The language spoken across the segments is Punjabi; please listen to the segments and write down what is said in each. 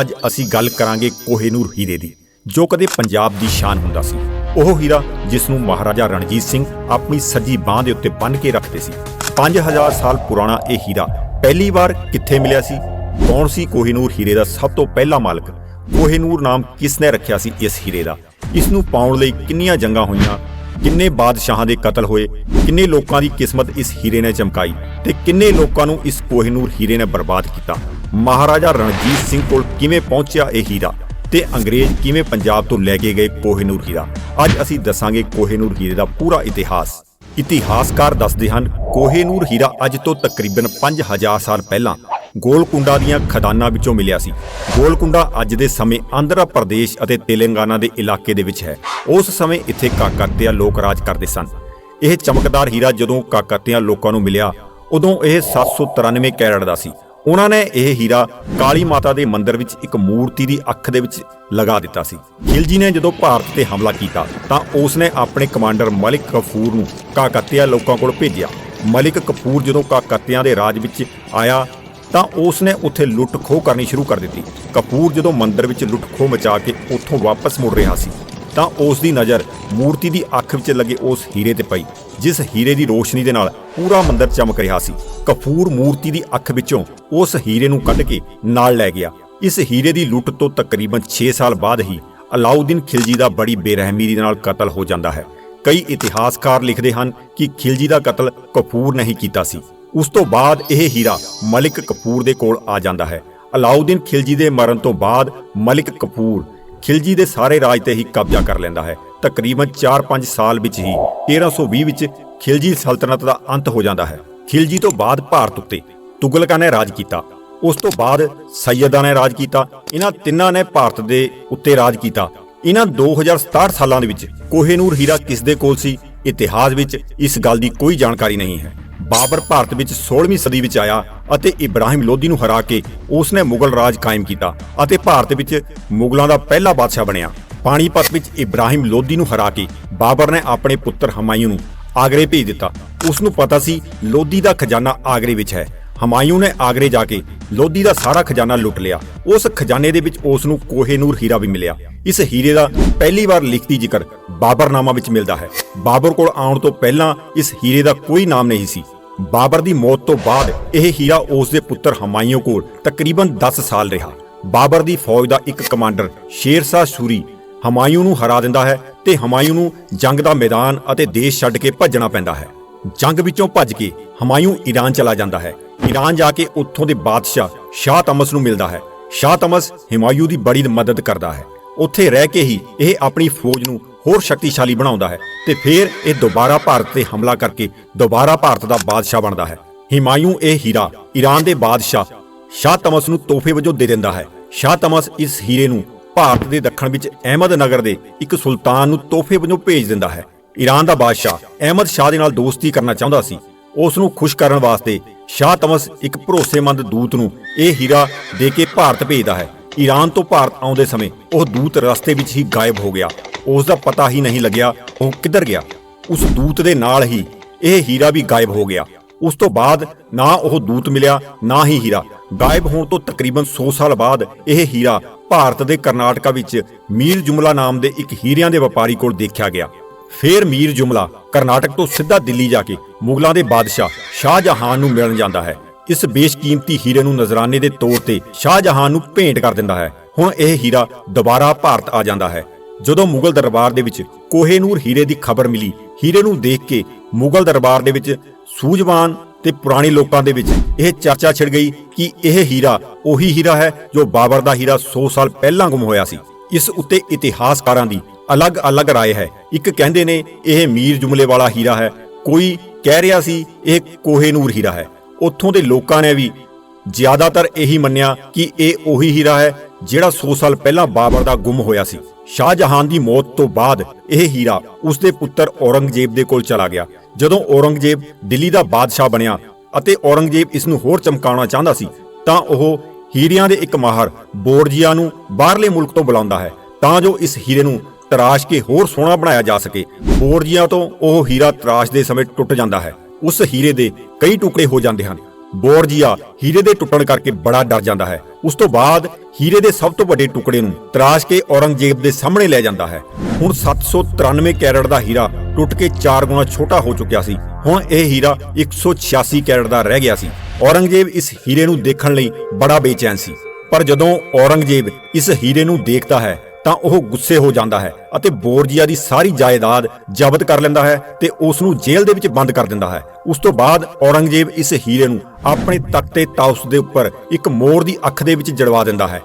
ਅੱਜ ਅਸੀਂ ਗੱਲ ਕਰਾਂਗੇ ਕੋਹੇਨੂਰ ਹੀਰੇ ਦੀ, ਜੋ ਕਦੇ ਪੰਜਾਬ ਦੀ ਸ਼ਾਨ ਹੁੰਦਾ ਸੀ। ਉਹ ਹੀਰਾ ਜਿਸ ਨੂੰ ਮਹਾਰਾਜਾ ਰਣਜੀਤ ਸਿੰਘ ਆਪਣੀ ਸੱਜੀ ਬਾਹ ਦੇ ਉੱਤੇ ਬੰਨ੍ਹ ਕੇ ਰੱਖਦੇ ਸੀ। 5000 ਸਾਲ ਪੁਰਾਣਾ ਇਹ ਹੀਰਾ ਪਹਿਲੀ ਵਾਰ ਕਿੱਥੇ ਮਿਲਿਆ ਸੀ? ਕੌਣ ਸੀ ਕੋਹੇਨੂਰ ਹੀਰੇ ਦਾ ਸਭ ਤੋਂ ਪਹਿਲਾ ਮਾਲਕ? ਕੋਹੇਨੂਰ ਨਾਮ ਕਿਸ ਨੇ ਰੱਖਿਆ ਸੀ ਇਸ ਹੀਰੇ ਦਾ? ਇਸ ਨੂੰ ਪਾਉਣ ਲਈ ਕਿੰਨੀਆਂ ਜੰਗਾਂ ਹੋਈਆਂ? ਕਿੰਨੇ ਬਾਦਸ਼ਾਹਾਂ ਦੇ ਕਤਲ ਹੋਏ? ਕਿੰਨੇ ਲੋਕਾਂ ਦੀ ਕਿਸਮਤ ਇਸ ਹੀਰੇ ਨੇ ਚਮਕਾਈ? ਤੇ ਕਿੰਨੇ ਲੋਕਾਂ ਨੂੰ ਇਸ ਕੋਹਿਨੂਰ ਹੀਰੇ ਨੇ ਬਰਬਾਦ ਕੀਤਾ? ਮਹਾਰਾਜਾ ਰਣਜੀਤ ਸਿੰਘ ਕੋਲ ਕਿਵੇਂ ਪਹੁੰਚਿਆ ਇਹ ਹੀਰਾ ਤੇ ਅੰਗਰੇਜ਼ ਕਿਵੇਂ ਪੰਜਾਬ ਤੋਂ ਲੈ ਕੇ ਗਏ ਕੋਹੇਨੂਰ ਹੀਰਾ? ਅੱਜ ਅਸੀਂ ਦੱਸਾਂਗੇ ਕੋਹੇਨੂਰ ਹੀਰੇ ਦਾ ਪੂਰਾ ਇਤਿਹਾਸ। ਇਤਿਹਾਸਕਾਰ ਦੱਸਦੇ ਹਨ, ਕੋਹੇਨੂਰ ਹੀਰਾ ਅੱਜ ਤੋਂ ਤਕਰੀਬਨ 5000 ਸਾਲ ਪਹਿਲਾਂ ਗੋਲਕੁੰਡਾ ਦੀਆਂ ਖਦਾਨਾਂ ਵਿੱਚੋਂ ਮਿਲਿਆ ਸੀ। ਗੋਲਕੁੰਡਾ ਅੱਜ ਦੇ ਸਮੇਂ ਆਂਧਰਾ ਪ੍ਰਦੇਸ਼ ਅਤੇ ਤੇਲੰਗਾਨਾ ਦੇ ਇਲਾਕੇ ਦੇ ਵਿੱਚ ਹੈ। ਉਸ ਸਮੇਂ ਇੱਥੇ ਕਾਕਤੀਆ ਲੋਕ ਰਾਜ ਕਰਦੇ ਸਨ। ਇਹ ਚਮਕਦਾਰ ਹੀਰਾ ਜਦੋਂ ਕਾਕਤੀਆ ਲੋਕਾਂ ਨੂੰ ਮਿਲਿਆ, ਉਦੋਂ ਇਹ 793 ਕੈਰਟ ਦਾ ਸੀ। ਉਹਨਾਂ ਨੇ ਇਹ ਹੀਰਾ ਕਾਲੀ ਮਾਤਾ ਦੇ ਮੰਦਿਰ ਵਿੱਚ ਇੱਕ ਮੂਰਤੀ ਦੀ ਅੱਖ ਦੇ ਵਿੱਚ ਲਗਾ ਦਿੱਤਾ ਸੀ। ਖਿਲਜੀ ਨੇ ਜਦੋਂ ਭਾਰਤ ਤੇ ਹਮਲਾ ਕੀਤਾ, ਤਾਂ ਉਸ ਨੇ ਆਪਣੇ ਕਮਾਂਡਰ ਮਲਿਕ ਕਫੂਰ ਨੂੰ ਕਾਕਤੀਆ ਲੋਕਾਂ ਕੋਲ ਭੇਜਿਆ। ਮਲਿਕ ਕਫੂਰ ਜਦੋਂ ਕਾਕਤੀਆਂ ਦੇ ਰਾਜ ਵਿੱਚ ਆਇਆ, ਤਾਂ ਉਸ ਨੇ ਉੱਥੇ ਲੁੱਟ ਖੋਹ ਕਰਨੀ ਸ਼ੁਰੂ ਕਰ ਦਿੱਤੀ। ਕਪੂਰ ਜਦੋਂ ਮੰਦਿਰ ਵਿੱਚ ਲੁੱਟ ਖੋਹ ਮਚਾ ਕੇ ਉੱਥੋਂ ਵਾਪਸ ਮੁੜ ਰਿਹਾ ਸੀ ਤਾਂ ਉਸ ਦੀ ਨਜ਼ਰ ਮੂਰਤੀ ਦੀ ਅੱਖ ਵਿੱਚ ਲੱਗੇ ਉਸ ਹੀਰੇ ਤੇ ਪਈ, ਜਿਸ ਹੀਰੇ ਦੀ ਰੋਸ਼ਨੀ ਦੇ ਨਾਲ ਪੂਰਾ ਮੰਦਿਰ ਚਮਕ ਰਿਹਾ ਸੀ। ਕਪੂਰ ਮੂਰਤੀ ਦੀ ਅੱਖ ਵਿੱਚੋਂ ਉਸ ਹੀਰੇ ਨੂੰ ਕੱਢ ਕੇ ਨਾਲ ਲੈ ਗਿਆ। ਇਸ ਹੀਰੇ ਦੀ ਲੁੱਟ ਤੋਂ ਤਕਰੀਬਨ 6 ਸਾਲ ਬਾਅਦ ਹੀ ਅਲਾਉਦੀਨ ਖਿਲਜੀ ਦਾ ਬੜੀ ਬੇਰਹਿਮੀ ਦੇ ਨਾਲ ਕਤਲ ਹੋ ਜਾਂਦਾ ਹੈ। ਕਈ ਇਤਿਹਾਸਕਾਰ ਲਿਖਦੇ ਹਨ ਕਿ ਖਿਲਜੀ ਦਾ ਕਤਲ ਕਪੂਰ ਨਹੀਂ ਕੀਤਾ ਸੀ। ਉਸ ਤੋਂ ਬਾਅਦ ਇਹ ਹੀਰਾ ਮਲਿਕ ਕਪੂਰ ਦੇ ਕੋਲ ਆ ਜਾਂਦਾ ਹੈ। ਅਲਾਉਦੀਨ ਖਿਲਜੀ ਦੇ ਮਰਨ ਤੋਂ ਬਾਅਦ ਮਲਿਕ ਕਪੂਰ ਖਿਲਜੀ ਦੇ ਸਾਰੇ ਰਾਜ ਤੇ ਹੀ ਕਬਜ਼ਾ ਕਰ ਲੈਂਦਾ ਹੈ। ਤਕਰੀਬਨ 4-5 ਸਾਲ ਵਿੱਚ ਹੀ 1320 ਵਿੱਚ ਖਿਲਜੀ ਸਲਤਨਤ ਦਾ ਅੰਤ ਹੋ ਜਾਂਦਾ ਹੈ। ਖਿਲਜੀ ਤੋਂ ਬਾਅਦ ਭਾਰਤ ਉੱਤੇ ਤੁਗਲਕਾਂ ਨੇ ਰਾਜ ਕੀਤਾ। ਉਸ ਤੋਂ ਬਾਅਦ ਸੈਯਦਾਂ ਨੇ ਰਾਜ ਕੀਤਾ। ਇਹਨਾਂ ਤਿੰਨਾਂ ਨੇ ਭਾਰਤ ਦੇ ਉੱਤੇ ਰਾਜ ਕੀਤਾ। ਇਹਨਾਂ 2067 ਸਾਲਾਂ ਦੇ ਵਿੱਚ ਕੋਹੇਨੂਰ ਹੀਰਾ ਕਿਸ ਦੇ ਕੋਲ ਸੀ? ਇਤਿਹਾਸ ਵਿੱਚ ਇਸ ਗੱਲ ਦੀ ਕੋਈ ਜਾਣਕਾਰੀ ਨਹੀਂ ਹੈ। ਬਾਬਰ ਭਾਰਤ ਵਿੱਚ 16ਵੀਂ ਸਦੀ ਵਿੱਚ ਆਇਆ। ਅਤੇ ਇਬਰਾਹਿਮ ਲੋਧੀ ਨੂੰ ਹਰਾ ਕੇ ਉਸ ਨੇ ਮੁਗਲ ਰਾਜ ਕਾਇਮ ਕੀਤਾ ਅਤੇ ਭਾਰਤ ਵਿੱਚ ਮੁਗਲਾਂ ਦਾ ਪਹਿਲਾ ਬਾਦਸ਼ਾਹ ਬਣਿਆ। ਪਾਣੀਪਤ ਵਿੱਚ ਇਬਰਾਹਿਮ ਲੋਧੀ ਨੂੰ ਹਰਾ ਕੇ ਬਾਬਰ ਨੇ ਆਪਣੇ ਪੁੱਤਰ ਹਮਾਯੂ ਨੂੰ ਆਗਰੇ ਭੇਜ ਦਿੱਤਾ। ਉਸ ਨੂੰ ਪਤਾ ਸੀ ਲੋਧੀ ਦਾ ਖਜ਼ਾਨਾ ਆਗਰੇ ਵਿੱਚ ਹੈ। ਹਮਾਯੂ ਨੇ ਆਗਰੇ ਜਾ ਕੇ ਲੋਧੀ ਦਾ ਸਾਰਾ ਖਜ਼ਾਨਾ ਲੁੱਟ ਲਿਆ। ਉਸ ਖਜ਼ਾਨੇ ਦੇ ਵਿੱਚ ਉਸ ਨੂੰ ਕੋਹੇਨੂਰ ਹੀਰਾ ਵੀ ਮਿਲਿਆ। ਇਸ ਹੀਰੇ ਦਾ ਪਹਿਲੀ ਵਾਰ ਲਿਖਤੀ ਜ਼ਿਕਰ ਬਾਬਰਨਾਮਾ ਵਿੱਚ ਮਿਲਦਾ ਹੈ। ਬਾਬਰ ਕੋਲ ਆਉਣ ਤੋਂ ਪਹਿਲਾਂ ਇਸ ਹੀਰੇ ਦਾ ਕੋਈ ਨਾਮ ਨਹੀਂ ਸੀ। ਬਾਬਰ ਦੀ ਮੌਤ ਤੋਂ ਬਾਅਦ ਇਹ ਹੀਰਾ ਉਸ ਦੇ ਪੁੱਤਰ ਹਮਾਯੂ ਕੋਲ ਤਕਰੀਬਨ 10 ਸਾਲ ਰਿਹਾ। ਬਾਬਰ ਦੀ ਫੌਜ ਦਾ ਇੱਕ ਕਮਾਂਡਰ ਸ਼ੇਰ ਸ਼ਾਹ ਸੂਰੀ ਹਮਾਯੂ ਨੂੰ ਹਰਾ ਦਿੰਦਾ ਹੈ ਤੇ ਹਮਾਯੂ ਨੂੰ ਜੰਗ ਦਾ ਮੈਦਾਨ ਅਤੇ ਦੇਸ਼ ਛੱਡ ਕੇ ਭੱਜਣਾ ਪੈਂਦਾ ਹੈ। ਜੰਗ ਵਿੱਚੋਂ ਭੱਜ ਕੇ ਹਮਾਯੂ ਈਰਾਨ ਚਲਾ ਜਾਂਦਾ ਹੈ। ਈਰਾਨ ਜਾ ਕੇ ਉੱਥੋਂ ਦੇ ਬਾਦਸ਼ਾਹ ਸ਼ਾਹ ਤਮਸ ਨੂੰ ਮਿਲਦਾ ਹੈ। ਸ਼ਾਹ ਤਮਸ ਹਮਾਯੂ ਦੀ ਬੜੀ ਮਦਦ ਕਰਦਾ ਹੈ। ਉੱਥੇ ਰਹਿ ਕੇ ਹੀ ਇਹ ਆਪਣੀ ਫੌਜ ਨੂੰ ਹੋਰ ਸ਼ਕਤੀਸ਼ਾਲੀ ਬਣਾਉਂਦਾ ਹੈ ਤੇ ਫਿਰ ਇਹ ਦੁਬਾਰਾ ਭਾਰਤ ਤੇ ਹਮਲਾ ਕਰਕੇ ਦੁਬਾਰਾ ਭਾਰਤ ਦਾ ਬਾਦਸ਼ਾਹ ਬਣਦਾ ਹੈ। ਹਿਮਾਯੂ ਇਹ ਹੀਰਾ ਈਰਾਨ ਦੇ ਬਾਦਸ਼ਾਹ ਸ਼ਾਹ ਤਮਸ ਨੂੰ ਤੋਹਫੇ ਵਜੋਂ ਦੇ ਦਿੰਦਾ ਹੈ। ਸ਼ਾਹ ਤਮਸ ਇਸ ਹੀਰੇ ਨੂੰ ਭਾਰਤ ਦੇ ਦੱਖਣ ਵਿੱਚ ਅਹਿਮਦ ਨਗਰ ਦੇ ਇੱਕ ਸੁਲਤਾਨ ਨੂੰ ਤੋਹਫੇ ਵਜੋਂ ਭੇਜ ਦਿੰਦਾ ਹੈ। ਈਰਾਨ ਦਾ ਬਾਦਸ਼ਾਹ ਅਹਿਮਦ ਸ਼ਾਹ ਦੇ ਨਾਲ ਦੋਸਤੀ ਕਰਨਾ ਚਾਹੁੰਦਾ ਸੀ। ਉਸ ਨੂੰ ਖੁਸ਼ ਕਰਨ ਵਾਸਤੇ ਸ਼ਾਹ ਤਮਸ ਇੱਕ ਭਰੋਸੇਮੰਦ ਦੂਤ ਨੂੰ ਇਹ ਹੀਰਾ ਦੇ ਕੇ ਭਾਰਤ ਭੇਜਦਾ ਹੈ। ਈਰਾਨ ਤੋਂ ਭਾਰਤ ਆਉਂਦੇ ਸਮੇਂ ਉਹ ਦੂਤ ਰਸਤੇ ਵਿੱਚ ਹੀ ਗਾਇਬ ਹੋ ਗਿਆ। ਉਸ ਦਾ ਪਤਾ ਹੀ ਨਹੀਂ ਲੱਗਿਆ ਉਹ ਕਿੱਧਰ ਗਿਆ। ਉਸ ਦੂਤ ਦੇ ਨਾਲ ਹੀ ਇਹ ਹੀਰਾ ਵੀ ਗਾਇਬ ਹੋ ਗਿਆ। ਉਸ ਤੋਂ ਬਾਅਦ ਨਾ ਉਹ ਦੂਤ ਮਿਲਿਆ, ਨਾ ਹੀ ਹੀਰਾ। ਗਾਇਬ ਹੋਣ ਤੋਂ ਤਕਰੀਬਨ 100 ਸਾਲ ਬਾਅਦ ਇਹ ਹੀਰਾ ਭਾਰਤ ਦੇ ਕਰਨਾਟਕਾ ਵਿੱਚ ਮੀਰ ਜੁਮਲਾ ਨਾਮ ਦੇ ਇੱਕ ਹੀਰਿਆਂ ਦੇ ਵਪਾਰੀ ਕੋਲ ਦੇਖਿਆ ਗਿਆ। ਫਿਰ ਮੀਰ ਜੁਮਲਾ ਕਰਨਾਟਕ ਤੋਂ ਸਿੱਧਾ ਦਿੱਲੀ ਜਾ ਕੇ ਮੁਗਲਾਂ ਦੇ ਬਾਦਸ਼ਾਹ ਸ਼ਾਹਜਹਾਨ ਨੂੰ ਮਿਲਣ ਜਾਂਦਾ ਹੈ। ਇਸ ਬੇਸ਼ਕੀਮਤੀ ਹੀਰੇ ਨੂੰ ਨਜ਼ਰਾਨੇ ਦੇ ਤੌਰ ਤੇ ਸ਼ਾਹਜਹਾਨ ਨੂੰ ਭੇਂਟ ਕਰ ਦਿੰਦਾ ਹੈ ਹੁਣ ਇਹ ਹੀਰਾ ਦੁਬਾਰਾ ਭਾਰਤ ਆ ਜਾਂਦਾ ਹੈ ਜਦੋਂ ਮੁਗਲ ਦਰਬਾਰ ਦੇ ਵਿੱਚ ਕੋਹੇਨੂਰ ਹੀਰੇ ਦੀ ਖਬਰ ਮਿਲੀ ਹੀਰੇ ਨੂੰ ਦੇਖ ਕੇ ਮੁਗਲ ਦਰਬਾਰ ਦੇ ਵਿੱਚ ਸੂਝਵਾਨ ਤੇ ਪੁਰਾਣੇ ਲੋਕਾਂ ਦੇ ਵਿੱਚ ਇਹ ਚਰਚਾ ਛਿੜ ਗਈ ਕਿ ਇਹ ਹੀਰਾ ਉਹੀ ਹੀਰਾ ਹੈ ਜੋ ਬਾਬਰ ਦਾ ਹੀਰਾ 100 ਸਾਲ ਪਹਿਲਾਂ ਗੁੰਮ ਹੋਇਆ ਸੀ ਇਸ ਉੱਤੇ ਇਤਿਹਾਸਕਾਰਾਂ ਦੀ ਅਲੱਗ-ਅਲੱਗ رائے ਹੈ ਇੱਕ ਕਹਿੰਦੇ ਨੇ ਇਹ ਮੀਰ ਜੁਮਲੇ ਵਾਲਾ ਹੀਰਾ ਹੈ ਕੋਈ ਕਹਿ ਰਿਹਾ ਸੀ ਇਹ ਕੋਹੇਨੂਰ ਹੀਰਾ ਹੈ ਉੱਥੋਂ ਦੇ ਲੋਕਾਂ ਨੇ ਵੀ ਜ਼ਿਆਦਾਤਰ ਇਹੀ ਮੰਨਿਆ ਕਿ ਇਹ ਉਹੀ ਹੀਰਾ ਹੈ ਜਿਹੜਾ 100 ਸਾਲ ਪਹਿਲਾਂ ਬਾਬਰ ਦਾ ਗੁੰਮ ਹੋਇਆ ਸੀ। ਸ਼ਾਹਜਹਾਨ ਦੀ ਮੌਤ ਤੋਂ ਬਾਅਦ ਇਹ ਹੀਰਾ ਉਸ ਦੇ ਪੁੱਤਰ ਔਰੰਗਜ਼ੇਬ ਦੇ ਕੋਲ ਚਲਾ ਗਿਆ। ਜਦੋਂ ਔਰੰਗਜ਼ੇਬ ਦਿੱਲੀ ਦਾ ਬਾਦਸ਼ਾਹ ਬਣਿਆ ਅਤੇ ਔਰੰਗਜ਼ੇਬ ਇਸ ਨੂੰ ਹੋਰ ਚਮਕਾਉਣਾ ਚਾਹੁੰਦਾ ਸੀ, ਤਾਂ ਉਹ ਹੀਰਿਆਂ ਦੇ ਇੱਕ ਮਾਹਰ ਬੋਰਜੀਆ ਨੂੰ ਬਾਹਰਲੇ ਮੁਲਕ ਤੋਂ ਬੁਲਾਉਂਦਾ ਹੈ, ਤਾਂ ਜੋ ਇਸ ਹੀਰੇ ਨੂੰ ਤਰਾਸ਼ ਕੇ ਹੋਰ ਸੋਹਣਾ ਬਣਾਇਆ ਜਾ ਸਕੇ। ਬੋਰਜੀਆ ਤੋਂ ਉਹ ਹੀਰਾ ਤਰਾਸ਼ ਦੇ ਸਮੇਂ ਟੁੱਟ ਜਾਂਦਾ ਹੈ। ਉਸ ਹੀਰੇ ਦੇ ਕਈ ਟੁਕੜੇ ਹੋ ਜਾਂਦੇ ਹਨ। ਬੋਰਜੀਆ ਹੀਰੇ ਦੇ ਟੁੱਟਣ ਕਰਕੇ ਬੜਾ ਡਰ ਜਾਂਦਾ ਹੈ। ਉਸ ਤੋਂ ਬਾਅਦ ਹੀਰੇ ਦੇ ਸਭ ਤੋਂ ਵੱਡੇ ਟੁਕੜੇ ਨੂੰ ਤਰਾਸ਼ ਕੇ ਔਰੰਗਜ਼ੇਬ ਦੇ ਸਾਹਮਣੇ ਲੈ ਜਾਂਦਾ ਹੈ। ਹੁਣ 793 ਕੈਰਟ ਦਾ ਹੀਰਾ ਟੁੱਟ ਕੇ 4 ਗੁਣਾ ਛੋਟਾ ਹੋ ਚੁੱਕਿਆ ਸੀ। ਹੁਣ ਇਹ ਹੀਰਾ 186 ਕੈਰਟ ਦਾ ਰਹਿ ਗਿਆ ਸੀ। ਔਰੰਗਜ਼ੇਬ ਇਸ ਹੀਰੇ ਨੂੰ ਦੇਖਣ ਲਈ ਬੜਾ ਬੇਚੈਨ ਸੀ। ਪਰ ਜਦੋਂ ਔਰੰਗਜ਼ੇਬ ਇਸ ਹੀਰੇ ਨੂੰ ਦੇਖਦਾ ਹੈ ਤਾਂ ਉਹ ਗੁੱਸੇ ਹੋ ਜਾਂਦਾ ਹੈ ਅਤੇ ਬੋਰਜੀਆ ਦੀ ਸਾਰੀ ਜਾਇਦਾਦ ਜ਼ਬਤ ਕਰ ਲੈਂਦਾ ਹੈ ਤੇ ਉਸ ਨੂੰ ਜੇਲ੍ਹ ਦੇ ਵਿੱਚ ਬੰਦ ਕਰ ਦਿੰਦਾ ਹੈ। ਉਸ ਤੋਂ ਬਾਅਦ ਔਰੰਗਜ਼ੇਬ ਇਸ ਹੀਰੇ ਨੂੰ ਆਪਣੇ ਤਖਤੇ ਤਾਉਸ ਦੇ ਉੱਪਰ ਇੱਕ ਮੋਰ ਦੀ ਅੱਖ ਦੇ ਵਿੱਚ ਜੜਵਾ ਦਿੰਦਾ ਹੈ।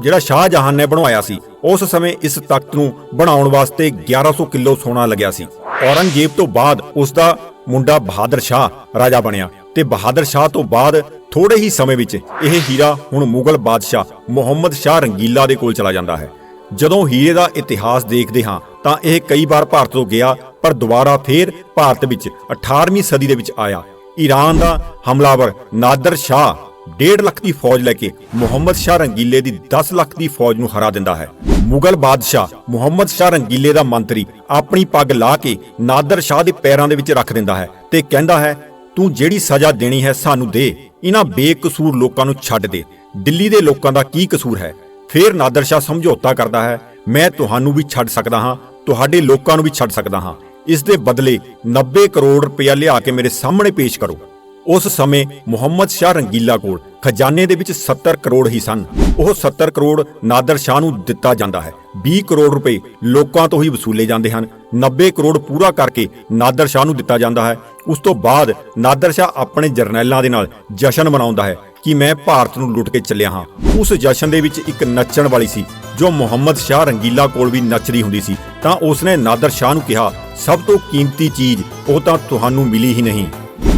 ਜਿਹੜਾ ਸ਼ਾਹਜਹਾਨ ਨੇ ਬਣਵਾਇਆ ਸੀ, ਉਸ ਸਮੇਂ ਇਸ ਤਖਤ ਨੂੰ ਬਣਾਉਣ ਵਾਸਤੇ 1100 ਕਿਲੋ ਸੋਨਾ ਲੱਗਿਆ ਸੀ। ਔਰੰਗਜ਼ੇਬ ਤੋਂ ਬਾਅਦ ਉਸ ਦਾ ਮੁੰਡਾ ਬਹਾਦਰ ਸ਼ਾਹ ਰਾਜਾ ਬਣਿਆ ਤੇ ਬਹਾਦਰ ਸ਼ਾਹ ਤੋਂ ਬਾਅਦ ਥੋੜੇ ਹੀ ਸਮੇਂ ਵਿੱਚ ਇਹ ਹੀਰਾ ਹੁਣ ਮੁਗਲ ਬਾਦਸ਼ਾਹ ਮੁਹੰਮਦ ਸ਼ਾਹ ਰੰਗੀਲਾ ਦੇ ਕੋਲ ਚਲਾ ਜਾਂਦਾ ਹੈ। ਜਦੋਂ ਹੀਰੇ ਦਾ ਇਤਿਹਾਸ ਦੇਖਦੇ ਹਾਂ, ਤਾਂ ਇਹ ਕਈ ਵਾਰ ਭਾਰਤ ਤੋਂ ਗਿਆ, ਪਰ ਦੁਬਾਰਾ ਫੇਰ ਭਾਰਤ ਵਿੱਚ 18ਵੀਂ ਸਦੀ ਦੇ ਵਿੱਚ ਆਇਆ। ਈਰਾਨ ਦਾ ਹਮਲਾਵਰ ਨਾਦਰ ਸ਼ਾਹ 1.5 ਲੱਖ ਦੀ ਫੌਜ ਲੈ ਕੇ ਮੁਹੰਮਦ ਸ਼ਾਹ ਰੰਗੀਲੇ ਦੀ 10 ਲੱਖ ਦੀ ਫੌਜ ਨੂੰ ਹਰਾ ਦਿੰਦਾ ਹੈ। ਮੁਗਲ ਬਾਦਸ਼ਾਹ ਮੁਹੰਮਦ ਸ਼ਾਹ ਰੰਗੀਲੇ ਦਾ ਮੰਤਰੀ ਆਪਣੀ ਪੱਗ ਲਾ ਕੇ ਨਾਦਰ ਸ਼ਾਹ ਦੇ ਪੈਰਾਂ ਦੇ ਵਿੱਚ ਰੱਖ ਦਿੰਦਾ ਹੈ ਤੇ ਕਹਿੰਦਾ ਹੈ, ਤੂੰ ਜਿਹੜੀ ਸਜ਼ਾ ਦੇਣੀ ਹੈ ਸਾਨੂੰ ਦੇ। ਇਹਨਾਂ ਬੇਕਸੂਰ ਲੋਕਾਂ ਨੂੰ ਛੱਡ ਦੇ। ਦਿੱਲੀ ਦੇ ਲੋਕਾਂ ਦਾ ਕੀ ਕਸੂਰ ਹੈ? ਫਿਰ ਨਾਦਰ ਸ਼ਾਹ ਸਮਝੌਤਾ ਕਰਦਾ ਹੈ, ਮੈਂ ਤੁਹਾਨੂੰ ਵੀ ਛੱਡ ਸਕਦਾ ਹਾਂ, ਤੁਹਾਡੇ ਲੋਕਾਂ ਨੂੰ ਵੀ ਛੱਡ ਸਕਦਾ ਹਾਂ। ਇਸ ਦੇ ਬਦਲੇ 90 ਕਰੋੜ ਰੁਪਇਆ ਲਿਆ ਕੇ ਮੇਰੇ ਸਾਹਮਣੇ ਪੇਸ਼ ਕਰੋ। ਉਸ ਸਮੇਂ ਮੁਹੰਮਦ ਸ਼ਾਹ ਰੰਗੀਲਾ ਕੋਲ ਖਜ਼ਾਨੇ ਦੇ ਵਿੱਚ 70 ਕਰੋੜ ਹੀ ਸਨ। ਉਹ 70 ਕਰੋੜ ਨਾਦਰ ਸ਼ਾਹ ਨੂੰ ਦਿੱਤਾ ਜਾਂਦਾ ਹੈ। 20 ਕਰੋੜ ਰੁਪਏ ਲੋਕਾਂ ਤੋਂ ਹੀ ਵਸੂਲੇ ਜਾਂਦੇ ਹਨ। 90 ਕਰੋੜ ਪੂਰਾ ਕਰਕੇ ਨਾਦਰ ਸ਼ਾਹ ਨੂੰ ਦਿੱਤਾ ਜਾਂਦਾ ਹੈ। ਉਸ ਤੋਂ ਬਾਅਦ ਨਾਦਰ ਸ਼ਾਹ ਆਪਣੇ ਜਰਨੈਲਾਂ ਦੇ ਨਾਲ ਜਸ਼ਨ ਮਨਾਉਂਦਾ ਹੈ। ਕਿ ਮੈਂ ਭਾਰਤ ਨੂੰ ਲੁੱਟ ਕੇ ਚੱਲਿਆ ਹਾਂ। ਉਸ ਜਸ਼ਨ ਦੇ ਵਿੱਚ ਇੱਕ ਨੱਚਣ ਵਾਲੀ ਸੀ, ਜੋ ਮੁਹੰਮਦ ਸ਼ਾਹ ਰੰਗੀਲਾ ਕੋਲ ਵੀ ਨੱਚਦੀ ਹੁੰਦੀ ਸੀ। ਤਾਂ ਉਸਨੇ ਨਾਦਰ ਸ਼ਾਹ ਨੂੰ ਕਿਹਾ, ਸਭ ਤੋਂ ਕੀਮਤੀ ਚੀਜ਼, ਉਹ ਤਾਂ ਤੁਹਾਨੂੰ ਮਿਲੀ ਹੀ ਨਹੀਂ।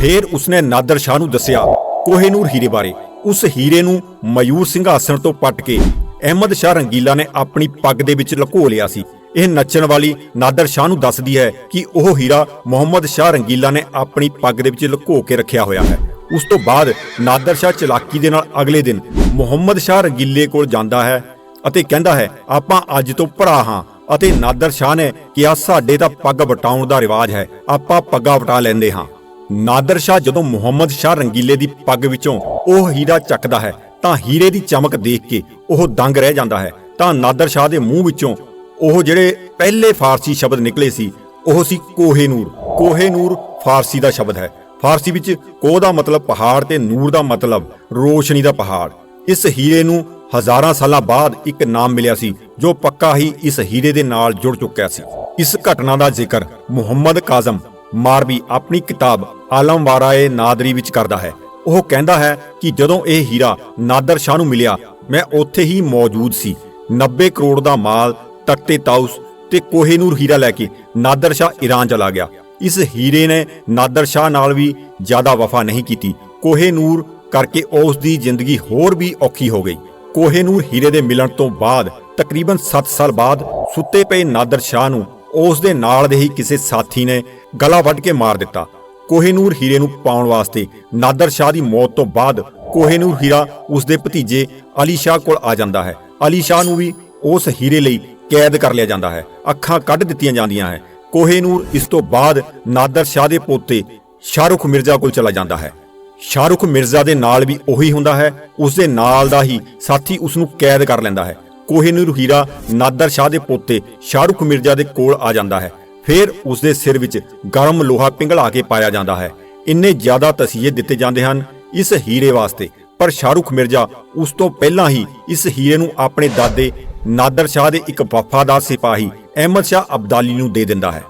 ਫਿਰ ਉਸਨੇ ਨਾਦਰ ਸ਼ਾਹ ਨੂੰ ਦੱਸਿਆ ਕੋਹੇਨੂਰ ਹੀਰੇ ਬਾਰੇ। ਉਸ ਹੀਰੇ ਨੂੰ ਮਯੂਰ ਸਿੰਘਾਸਣ ਤੋਂ ਪੱਟ ਕੇ ਅਹਿਮਦ ਸ਼ਾਹ ਰੰਗੀਲਾ ਨੇ ਆਪਣੀ ਪੱਗ ਦੇ ਵਿੱਚ ਲੁਕੋ ਲਿਆ ਸੀ। ਇਹ ਨੱਚਣ ਵਾਲੀ ਨਾਦਰ ਸ਼ਾਹ ਨੂੰ ਦੱਸਦੀ ਹੈ ਕਿ ਉਹ ਹੀਰਾ ਮੁਹੰਮਦ ਸ਼ਾਹ ਰੰਗੀਲਾ ਨੇ ਆਪਣੀ ਪੱਗ ਦੇ ਵਿੱਚ ਲੁਕੋ ਕੇ ਰੱਖਿਆ ਹੋਇਆ ਹੈ। ਉਸ ਤੋਂ ਬਾਅਦ ਨਾਦਰ ਸ਼ਾਹ ਚਲਾਕੀ ਦੇ ਨਾਲ ਅਗਲੇ ਦਿਨ ਮੁਹੰਮਦ ਸ਼ਾਹ ਰੰਗੀਲੇ ਕੋਲ ਜਾਂਦਾ ਹੈ ਅਤੇ ਕਹਿੰਦਾ ਹੈ, ਆਪਾਂ ਅੱਜ ਤੋਂ ਭਰਾ ਹਾਂ ਅਤੇ ਨਾਦਰ ਸ਼ਾਹ ਨੇ ਕਿਹਾ, ਸਾਡੇ ਤਾਂ ਪੱਗ ਵਟਾਉਣ ਦਾ ਰਿਵਾਜ ਹੈ, ਆਪਾਂ ਪੱਗਾਂ ਵਟਾ ਲੈਂਦੇ ਹਾਂ। ਨਾਦਰ ਸ਼ਾਹ ਜਦੋਂ ਮੁਹੰਮਦ ਸ਼ਾਹ ਰੰਗੀਲੇ ਦੀ ਪੱਗ ਵਿੱਚੋਂ ਉਹ ਹੀਰਾ ਚੱਕਦਾ ਹੈ, ਤਾਂ ਹੀਰੇ ਦੀ ਚਮਕ ਦੇਖ ਕੇ ਉਹ ਦੰਗ ਰਹਿ ਜਾਂਦਾ ਹੈ। ਤਾਂ ਨਾਦਰ ਸ਼ਾਹ ਦੇ ਮੂੰਹ ਵਿੱਚੋਂ ਉਹ ਜਿਹੜੇ ਪਹਿਲੇ ਫਾਰਸੀ ਸ਼ਬਦ ਨਿਕਲੇ ਸੀ, ਉਹ ਸੀ ਕੋਹੇ ਨੂਰ। ਕੋਹੇ ਨੂਰ ਫਾਰਸੀ ਦਾ ਸ਼ਬਦ ਹੈ। ਫਾਰਸੀ ਵਿੱਚ ਕੋਹ ਦਾ ਮਤਲਬ ਪਹਾੜ ਤੇ ਨੂਰ ਦਾ ਮਤਲਬ ਰੋਸ਼ਨੀ ਦਾ ਪਹਾੜ। ਇਸ ਹੀਰੇ ਨੂੰ ਹਜ਼ਾਰਾਂ ਸਾਲਾਂ ਬਾਅਦ ਇੱਕ ਨਾਮ ਮਿਲਿਆ ਸੀ, ਜੋ ਪੱਕਾ ਹੀ ਇਸ ਹੀਰੇ ਦੇ ਨਾਲ ਜੁੜ ਚੁੱਕਿਆ ਸੀ। ਇਸ ਘਟਨਾ ਦਾ ਜ਼ਿਕਰ ਮੁਹੰਮਦ ਕਾਜ਼ਮ ਮਾਰਬੀ ਆਪਣੀ ਕਿਤਾਬ ਆਲਮਵਾਰਾਏ ਨਾਦਰੀ ਵਿੱਚ ਕਰਦਾ ਹੈ। ਉਹ ਕਹਿੰਦਾ ਹੈ ਕਿ ਜਦੋਂ ਇਹ ਹੀਰਾ ਨਾਦਰ ਸ਼ਾਹ ਨੂੰ ਮਿਲਿਆ, ਮੈਂ ਉੱਥੇ ਹੀ ਮੌਜੂਦ ਸੀ। 90 ਕਰੋੜ ਦਾ ਮਾਲ ਤਖਤੇ ਤਾਉਸ ਤੇ ਕੋਹੇਨੂਰ ਹੀਰਾ ਲੈ ਕੇ ਨਾਦਰ ਸ਼ਾਹ ਈਰਾਨ ਚਲਾ ਗਿਆ। ਇਸ ਹੀਰੇ ਨੇ ਨਾਦਰ ਸ਼ਾਹ ਨਾਲ ਵੀ ਜ਼ਿਆਦਾ ਵਫਾ ਨਹੀਂ ਕੀਤੀ। ਕੋਹੇਨੂਰ ਕਰਕੇ ਉਸ ਦੀ ਜ਼ਿੰਦਗੀ ਹੋਰ ਵੀ ਔਖੀ ਹੋ ਗਈ। ਕੋਹੇਨੂਰ ਹੀਰੇ ਦੇ ਮਿਲਣ ਤੋਂ ਬਾਅਦ, ਤਕਰੀਬਨ 7 ਸਾਲ ਬਾਅਦ ਸੁੱਤੇ ਪਏ ਨਾਦਰ ਸ਼ਾਹ ਨੂੰ ਉਸ ਦੇ ਨਾਲ ਦੇ ਹੀ ਕਿਸੇ ਸਾਥੀ ਨੇ ਗਲਾ ਵੱਢ ਕੇ ਮਾਰ ਦਿੱਤਾ। ਕੋਹੇਨੂਰ ਹੀਰੇ ਨੂੰ ਪਾਉਣ ਵਾਸਤੇ ਨਾਦਰ ਸ਼ਾਹ ਦੀ ਮੌਤ ਤੋਂ ਬਾਅਦ ਕੋਹੇਨੂਰ ਹੀਰਾ ਉਸ ਦੇ ਭਤੀਜੇ ਅਲੀ ਸ਼ਾਹ ਕੋਲ ਆ ਜਾਂਦਾ ਹੈ। ਅਲੀ ਸ਼ਾਹ ਨੂੰ ਵੀ ਉਸ ਹੀਰੇ ਲਈ ਕੈਦ ਕਰ ਲਿਆ ਜਾਂਦਾ ਹੈ। ਅੱਖਾਂ ਕੱਢ ਦਿੱਤੀਆਂ ਜਾਂਦੀਆਂ ਹੈ। ਕੋਹੇਨੂਰ ਇਸ ਤੋਂ ਬਾਅਦ ਨਾਦਰ ਸ਼ਾਹ ਦੇ ਪੋਤੇ ਸ਼ਾਹਰੁਖ ਮਿਰਜ਼ਾ ਕੋਲ ਚਲਾ ਜਾਂਦਾ ਹੈ। ਸ਼ਾਹਰੁਖ ਮਿਰਜ਼ਾ ਦੇ ਨਾਲ ਵੀ ਉਹੀ ਹੁੰਦਾ ਹੈ। ਉਸ ਦੇ ਨਾਲ ਦਾ ਹੀ ਸਾਥੀ ਉਸ ਨੂੰ ਕੈਦ ਕਰ ਲੈਂਦਾ ਹੈ। ਕੋਹੇਨੂਰ ਹੀਰਾ ਨਾਦਰ ਸ਼ਾਹ ਦੇ ਪੋਤੇ ਸ਼ਾਹਰੁਖ ਮਿਰਜ਼ਾ ਦੇ ਕੋਲ ਆ ਜਾਂਦਾ ਹੈ। ਫਿਰ ਉਸ ਦੇ ਸਿਰ ਵਿੱਚ ਗਰਮ ਲੋਹਾ ਪਿੰਗਲਾ ਕੇ ਪਾਇਆ ਜਾਂਦਾ ਹੈ। ਇੰਨੇ ਜ਼ਿਆਦਾ ਤਸੀਹੇ ਦਿੱਤੇ ਜਾਂਦੇ ਹਨ ਇਸ ਹੀਰੇ ਵਾਸਤੇ। ਪਰ ਸ਼ਾਹਰੁਖ ਮਿਰਜ਼ਾ ਉਸ ਤੋਂ ਪਹਿਲਾਂ ਹੀ ਇਸ ਹੀਰੇ ਨੂੰ ਆਪਣੇ ਦਾਦੇ ਨਾਦਰ ਸ਼ਾਹ ਦੇ ਇੱਕ ਵਫਾਦਾਰ ਸਿਪਾਹੀ ਅਹਿਮਦ ਸ਼ਾਹ ਅਬਦਾਲੀ ਨੂੰ ਦੇ ਦਿੰਦਾ ਹੈ।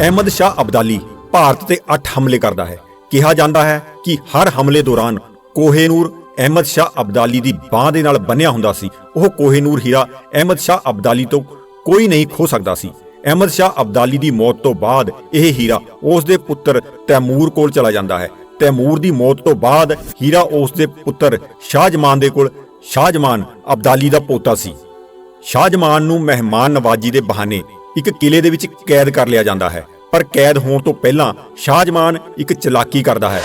ਅਹਿਮਦ ਸ਼ਾਹ ਅਬਦਾਲੀ ਭਾਰਤ ਤੇ 8 ਹਮਲੇ ਕਰਦਾ ਹੈ। ਕਿਹਾ ਜਾਂਦਾ ਹੈ ਕਿ ਹਰ ਹਮਲੇ ਦੌਰਾਨ ਕੋਹੇਨੂਰ ਅਹਿਮਦ ਸ਼ਾਹ ਅਬਦਾਲੀ ਦੀ ਬਾਹ ਦੇ ਨਾਲ ਬੰਨਿਆ ਹੁੰਦਾ ਸੀ। ਉਹ ਕੋਹੇਨੂਰ ਹੀਰਾ ਅਹਿਮਦ ਸ਼ਾਹ ਅਬਦਾਲੀ ਤੋਂ ਕੋਈ ਨਹੀਂ ਖੋ ਸਕਦਾ ਸੀ। ਅਹਿਮਦ ਸ਼ਾਹ ਅਬਦਾਲੀ ਦੀ ਮੌਤ ਤੋਂ ਬਾਅਦ ਇਹ ਹੀਰਾ ਉਸ ਦੇ ਪੁੱਤਰ ਤੈਮੂਰ ਕੋਲ ਚਲਾ ਜਾਂਦਾ ਹੈ। ਤੈਮੂਰ ਦੀ ਮੌਤ ਤੋਂ ਬਾਅਦ ਹੀਰਾ ਉਸ ਦੇ ਪੁੱਤਰ ਸ਼ਾਹਜਮਾਨ ਦੇ ਕੋਲ ਸ਼ਾਹਜਮਾਨ ਅਬਦਾਲੀ ਦਾ ਪੋਤਾ ਸੀ। ਸ਼ਾਹਜਮਾਨ ਨੂੰ ਮਹਿਮਾਨ ਨਵਾਜੀ ਦੇ ਬਹਾਨੇ ਇੱਕ ਕਿਲੇ ਦੇ ਵਿੱਚ ਕੈਦ ਕਰ ਲਿਆ ਜਾਂਦਾ ਹੈ, ਪਰ ਕੈਦ ਹੋਣ ਤੋਂ ਪਹਿਲਾਂ ਸ਼ਾਹਜਮਾਨ ਇੱਕ ਚਲਾਕੀ ਕਰਦਾ ਹੈ।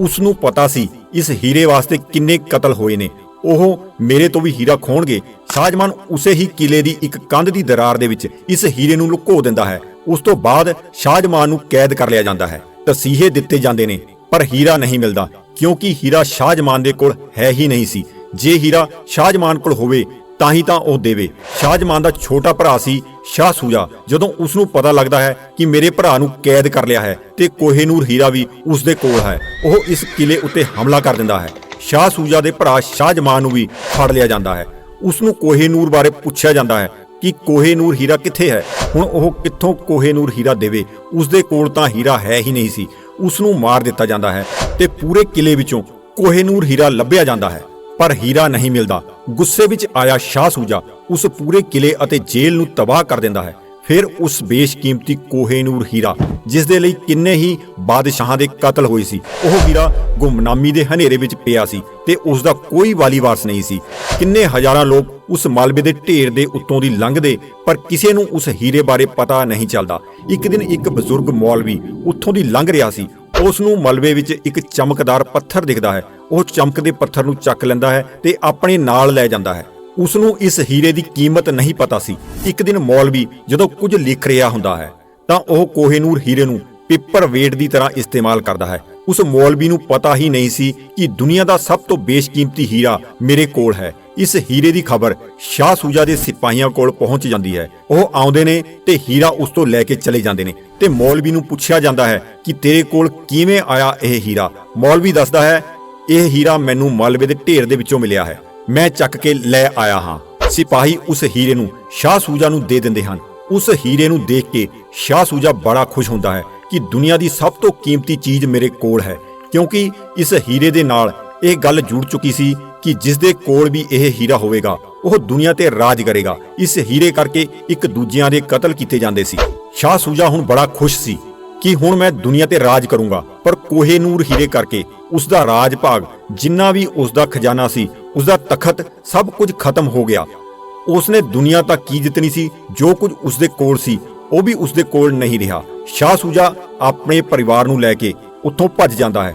ਉਸ ਨੂੰ ਪਤਾ ਸੀ ਇਸ ਹੀਰੇ ਵਾਸਤੇ ਕਿੰਨੇ ਕਤਲ ਹੋਏ ਨੇ। ਉਹ ਮੇਰੇ ਤੋਂ ਵੀ ਹੀਰਾ ਖੋਣਗੇ। ਸ਼ਾਹਜਮਾਨ ਉਸੇ ਹੀ ਕਿਲੇ ਦੀ ਇੱਕ ਕੰਧ ਦੀ ਦਰਾਰ ਦੇ ਵਿੱਚ ਇਸ ਹੀਰੇ ਨੂੰ ਲੁਕੋ ਦਿੰਦਾ ਹੈ। ਉਸ ਤੋਂ ਬਾਅਦ ਸ਼ਾਹਜਮਾਨ ਨੂੰ ਕੈਦ ਕਰ ਲਿਆ ਜਾਂਦਾ ਹੈ। ਤਸੀਹੇ ਦਿੱਤੇ ਜਾਂਦੇ ਨੇ, ਪਰ ਹੀਰਾ ਨਹੀਂ ਮਿਲਦਾ, ਕਿਉਂਕਿ ਹੀਰਾ ਸ਼ਾਹਜਮਾਨ ਦੇ ਕੋਲ ਹੈ ਹੀ ਨਹੀਂ ਸੀ। ਜੇ ਹੀਰਾ ਸ਼ਾਹਜਮਾਨ ਕੋਲ ਹੋਵੇ ਤਾਂ ਹੀ ਤਾਂ ਉਹ ਦੇਵੇ। ਸ਼ਾਹਜਮਾਨ ਦਾ ਛੋਟਾ ਭਰਾ ਸੀ ਸ਼ਾਹ ਸੂਜਾ, ਜਦੋਂ ਉਸ ਨੂੰ ਪਤਾ ਲੱਗਦਾ ਹੈ ਕਿ ਮੇਰੇ ਭਰਾ ਨੂੰ ਕੈਦ ਕਰ ਲਿਆ ਹੈ ਤੇ ਕੋਹੇਨੂਰ ਹੀਰਾ ਵੀ ਉਸ ਦੇ ਕੋਲ ਹੈ, ਉਹ ਇਸ ਕਿਲੇ ਉੱਤੇ ਹਮਲਾ ਕਰ ਦਿੰਦਾ ਹੈ। ਸ਼ਾਹ ਸੂਜਾ ਦੇ ਭਰਾ ਸ਼ਾਹਜਮਾਨ ਨੂੰ ਵੀ ਫੜ ਲਿਆ ਜਾਂਦਾ ਹੈ। ਉਸ ਨੂੰ ਕੋਹੇਨੂਰ ਬਾਰੇ ਪੁੱਛਿਆ ਜਾਂਦਾ ਹੈ ਕਿ ਕੋਹੇਨੂਰ ਹੀਰਾ ਕਿੱਥੇ ਹੈ? ਹੁਣ ਉਹ ਕਿੱਥੋਂ ਕੋਹੇਨੂਰ ਹੀਰਾ ਦੇਵੇ? ਉਸ ਦੇ ਕੋਲ ਤਾਂ ਹੀਰਾ ਹੈ ਹੀ ਨਹੀਂ ਸੀ। ਉਸ ਨੂੰ ਮਾਰ ਦਿੱਤਾ ਜਾਂਦਾ ਹੈ ਤੇ ਪੂਰੇ ਕਿਲੇ ਵਿੱਚੋਂ ਕੋਹੇਨੂਰ ਹੀਰਾ ਲੱਭਿਆ ਜਾਂਦਾ ਹੈ। ਪਰ ਹੀਰਾ ਨਹੀਂ ਮਿਲਦਾ। ਗੁੱਸੇ ਵਿੱਚ ਆਇਆ ਸ਼ਾਹ ਸੂਜਾ, ਉਸ ਪੂਰੇ ਕਿਲੇ ਅਤੇ ਜੇਲ੍ਹ ਨੂੰ ਤਬਾਹ ਕਰ ਦਿੰਦਾ ਹੈ। ਫਿਰ ਉਸ ਬੇਸ਼ਕੀਮਤੀ ਕੋਹੇਨੂਰ ਹੀਰਾ, ਜਿਸ ਦੇ ਲਈ ਕਿੰਨੇ ਹੀ ਬਾਦਸ਼ਾਹਾਂ ਦੇ ਕਤਲ ਹੋਏ ਸੀ, ਉਹ ਹੀਰਾ ਗੁੰਮਨਾਮੀ ਦੇ ਹਨੇਰੇ ਵਿੱਚ ਪਿਆ ਸੀ ਤੇ ਉਸ ਦਾ ਕੋਈ ਵਾਲੀ ਵਾਰਸ ਨਹੀਂ ਸੀ। ਕਿੰਨੇ ਹਜ਼ਾਰਾਂ ਲੋਕ ਉਸ ਮਲਬੇ ਦੇ ਢੇਰ ਦੇ ਉੱਤੋਂ ਦੀ ਲੰਘਦੇ, ਪਰ ਕਿਸੇ ਨੂੰ ਉਸ ਹੀਰੇ ਬਾਰੇ ਪਤਾ ਨਹੀਂ ਚੱਲਦਾ। ਇੱਕ ਦਿਨ ਇੱਕ ਬਜ਼ੁਰਗ ਮੌਲਵੀ ਉੱਥੋਂ ਦੀ ਲੰਘ ਰਿਹਾ ਸੀ। ਉਸ ਨੂੰ ਮਲਬੇ ਵਿੱਚ ਇੱਕ ਚਮਕਦਾਰ ਪੱਥਰ ਦਿਖਦਾ ਹੈ। ਉਹ ਚਮਕਦੇ ਪੱਥਰ ਨੂੰ ਚੱਕ ਲੈਂਦਾ ਹੈ ਤੇ ਆਪਣੇ ਨਾਲ ਲੈ ਜਾਂਦਾ ਹੈ। ਉਸ ਨੂੰ ਇਸ ਹੀਰੇ ਦੀ ਕੀਮਤ ਨਹੀਂ ਪਤਾ ਸੀ। ਇੱਕ ਦਿਨ ਮੌਲਵੀ ਜਦੋਂ ਕੁਝ ਲਿਖ ਰਿਹਾ ਹੁੰਦਾ ਹੈ, ਤਾਂ ਉਹ ਕੋਹੇਨੂਰ ਹੀਰੇ ਨੂੰ ਪੇਪਰ ਵੇਟ ਦੀ ਤਰ੍ਹਾਂ ਇਸਤੇਮਾਲ ਕਰਦਾ ਹੈ। ਉਸ ਮੌਲਵੀ ਨੂੰ ਪਤਾ ਹੀ ਨਹੀਂ ਸੀ ਕਿ ਦੁਨੀਆ ਦਾ ਸਭ ਤੋਂ ਬੇਸ਼ਕੀਮਤੀ ਹੀਰਾ ਮੇਰੇ ਕੋਲ ਹੈ। ਇਸ ਹੀਰੇ ਦੀ ਖਬਰ ਸ਼ਾਹ ਸੂਜਾ ਦੇ ਸਿਪਾਹੀਆਂ ਕੋਲ ਪਹੁੰਚ ਜਾਂਦੀ ਹੈ। ਉਹ ਆਉਂਦੇ ਨੇ ਤੇ ਹੀਰਾ ਉਸ ਤੋਂ ਲੈ ਕੇ ਚਲੇ ਜਾਂਦੇ ਨੇ ਤੇ ਮੌਲਵੀ ਨੂੰ ਪੁੱਛਿਆ ਜਾਂਦਾ ਹੈ ਕਿ ਤੇਰੇ ਕੋਲ ਕਿਵੇਂ ਆਇਆ ਇਹ ਹੀਰਾ? ਮੌਲਵੀ ਦੱਸਦਾ ਹੈ ਇਹ ਹੀਰਾ ਮੈਨੂੰ ਮਾਲਵੇ ਦੇ ਢੇਰ ਦੇ ਵਿੱਚੋਂ ਮਿਲਿਆ ਹੈ। ਮੈਂ ਚੱਕ ਕੇ ਲੈ ਆਇਆ ਹਾਂ। ਸਿਪਾਹੀ ਉਸ ਹੀਰੇ ਨੂੰ ਸ਼ਾਹ ਸੂਜਾ ਨੂੰ ਦੇ ਦਿੰਦੇ ਹਨ। ਉਸ ਹੀਰੇ ਨੂੰ ਦੇਖ ਕੇ ਸ਼ਾਹ ਸੂਜਾ ਬੜਾ ਖੁਸ਼ ਹੁੰਦਾ ਹੈ ਕਿ ਦੁਨੀਆ ਦੀ ਸਭ ਤੋਂ ਕੀਮਤੀ ਚੀਜ਼ ਮੇਰੇ ਕੋਲ ਹੈ, ਕਿਉਂਕਿ ਇਸ ਹੀਰੇ ਦੇ ਨਾਲ ਇਹ ਗੱਲ ਜੁੜ ਚੁੱਕੀ ਸੀ ਕਿ ਜਿਸ ਦੇ ਕੋਲ ਵੀ ਇਹ ਹੀਰਾ ਹੋਵੇਗਾ, ਉਹ ਦੁਨੀਆ ਤੇ ਰਾਜ ਕਰੇਗਾ। ਇਸ ਹੀਰੇ ਕਰਕੇ ਇੱਕ ਦੂਜਿਆਂ ਦੇ ਕਤਲ ਕੀਤੇ ਜਾਂਦੇ ਸੀ। ਸ਼ਾਹ ਸੂਜਾ ਹੁਣ ਬੜਾ ਖੁਸ਼ ਸੀ। ਕਿ ਹੁਣ ਮੈਂ ਦੁਨੀਆ ਤੇ ਰਾਜ ਕਰੂੰਗਾ, ਪਰ ਕੋਹੇ ਨੂਰ ਹੀਰੇ ਕਰਕੇ ਉਸ ਦਾ ਰਾਜ ਭਾਗ ਜਿੰਨਾ ਵੀ ਉਸ ਦਾ ਖਜ਼ਾਨਾ ਸੀ ਉਸ ਦਾ ਤਖਤ ਸਭ ਕੁਝ ਖਤਮ ਹੋ ਗਿਆ। ਉਸਨੇ ਦੁਨੀਆ ਤੱਕ ਕੀ ਜਿੱਤਣੀ ਸੀ, ਜੋ ਕੁਝ ਉਸ ਦੇ ਕੋਲ ਸੀ, ਉਹ ਵੀ ਉਸ ਦੇ ਕੋਲ ਨਹੀਂ ਰਿਹਾ। ਸ਼ਾਹ ਸੂਜਾ ਆਪਣੇ ਪਰਿਵਾਰ ਨੂੰ ਲੈ ਕੇ ਉੱਥੋਂ ਭੱਜ ਜਾਂਦਾ ਹੈ।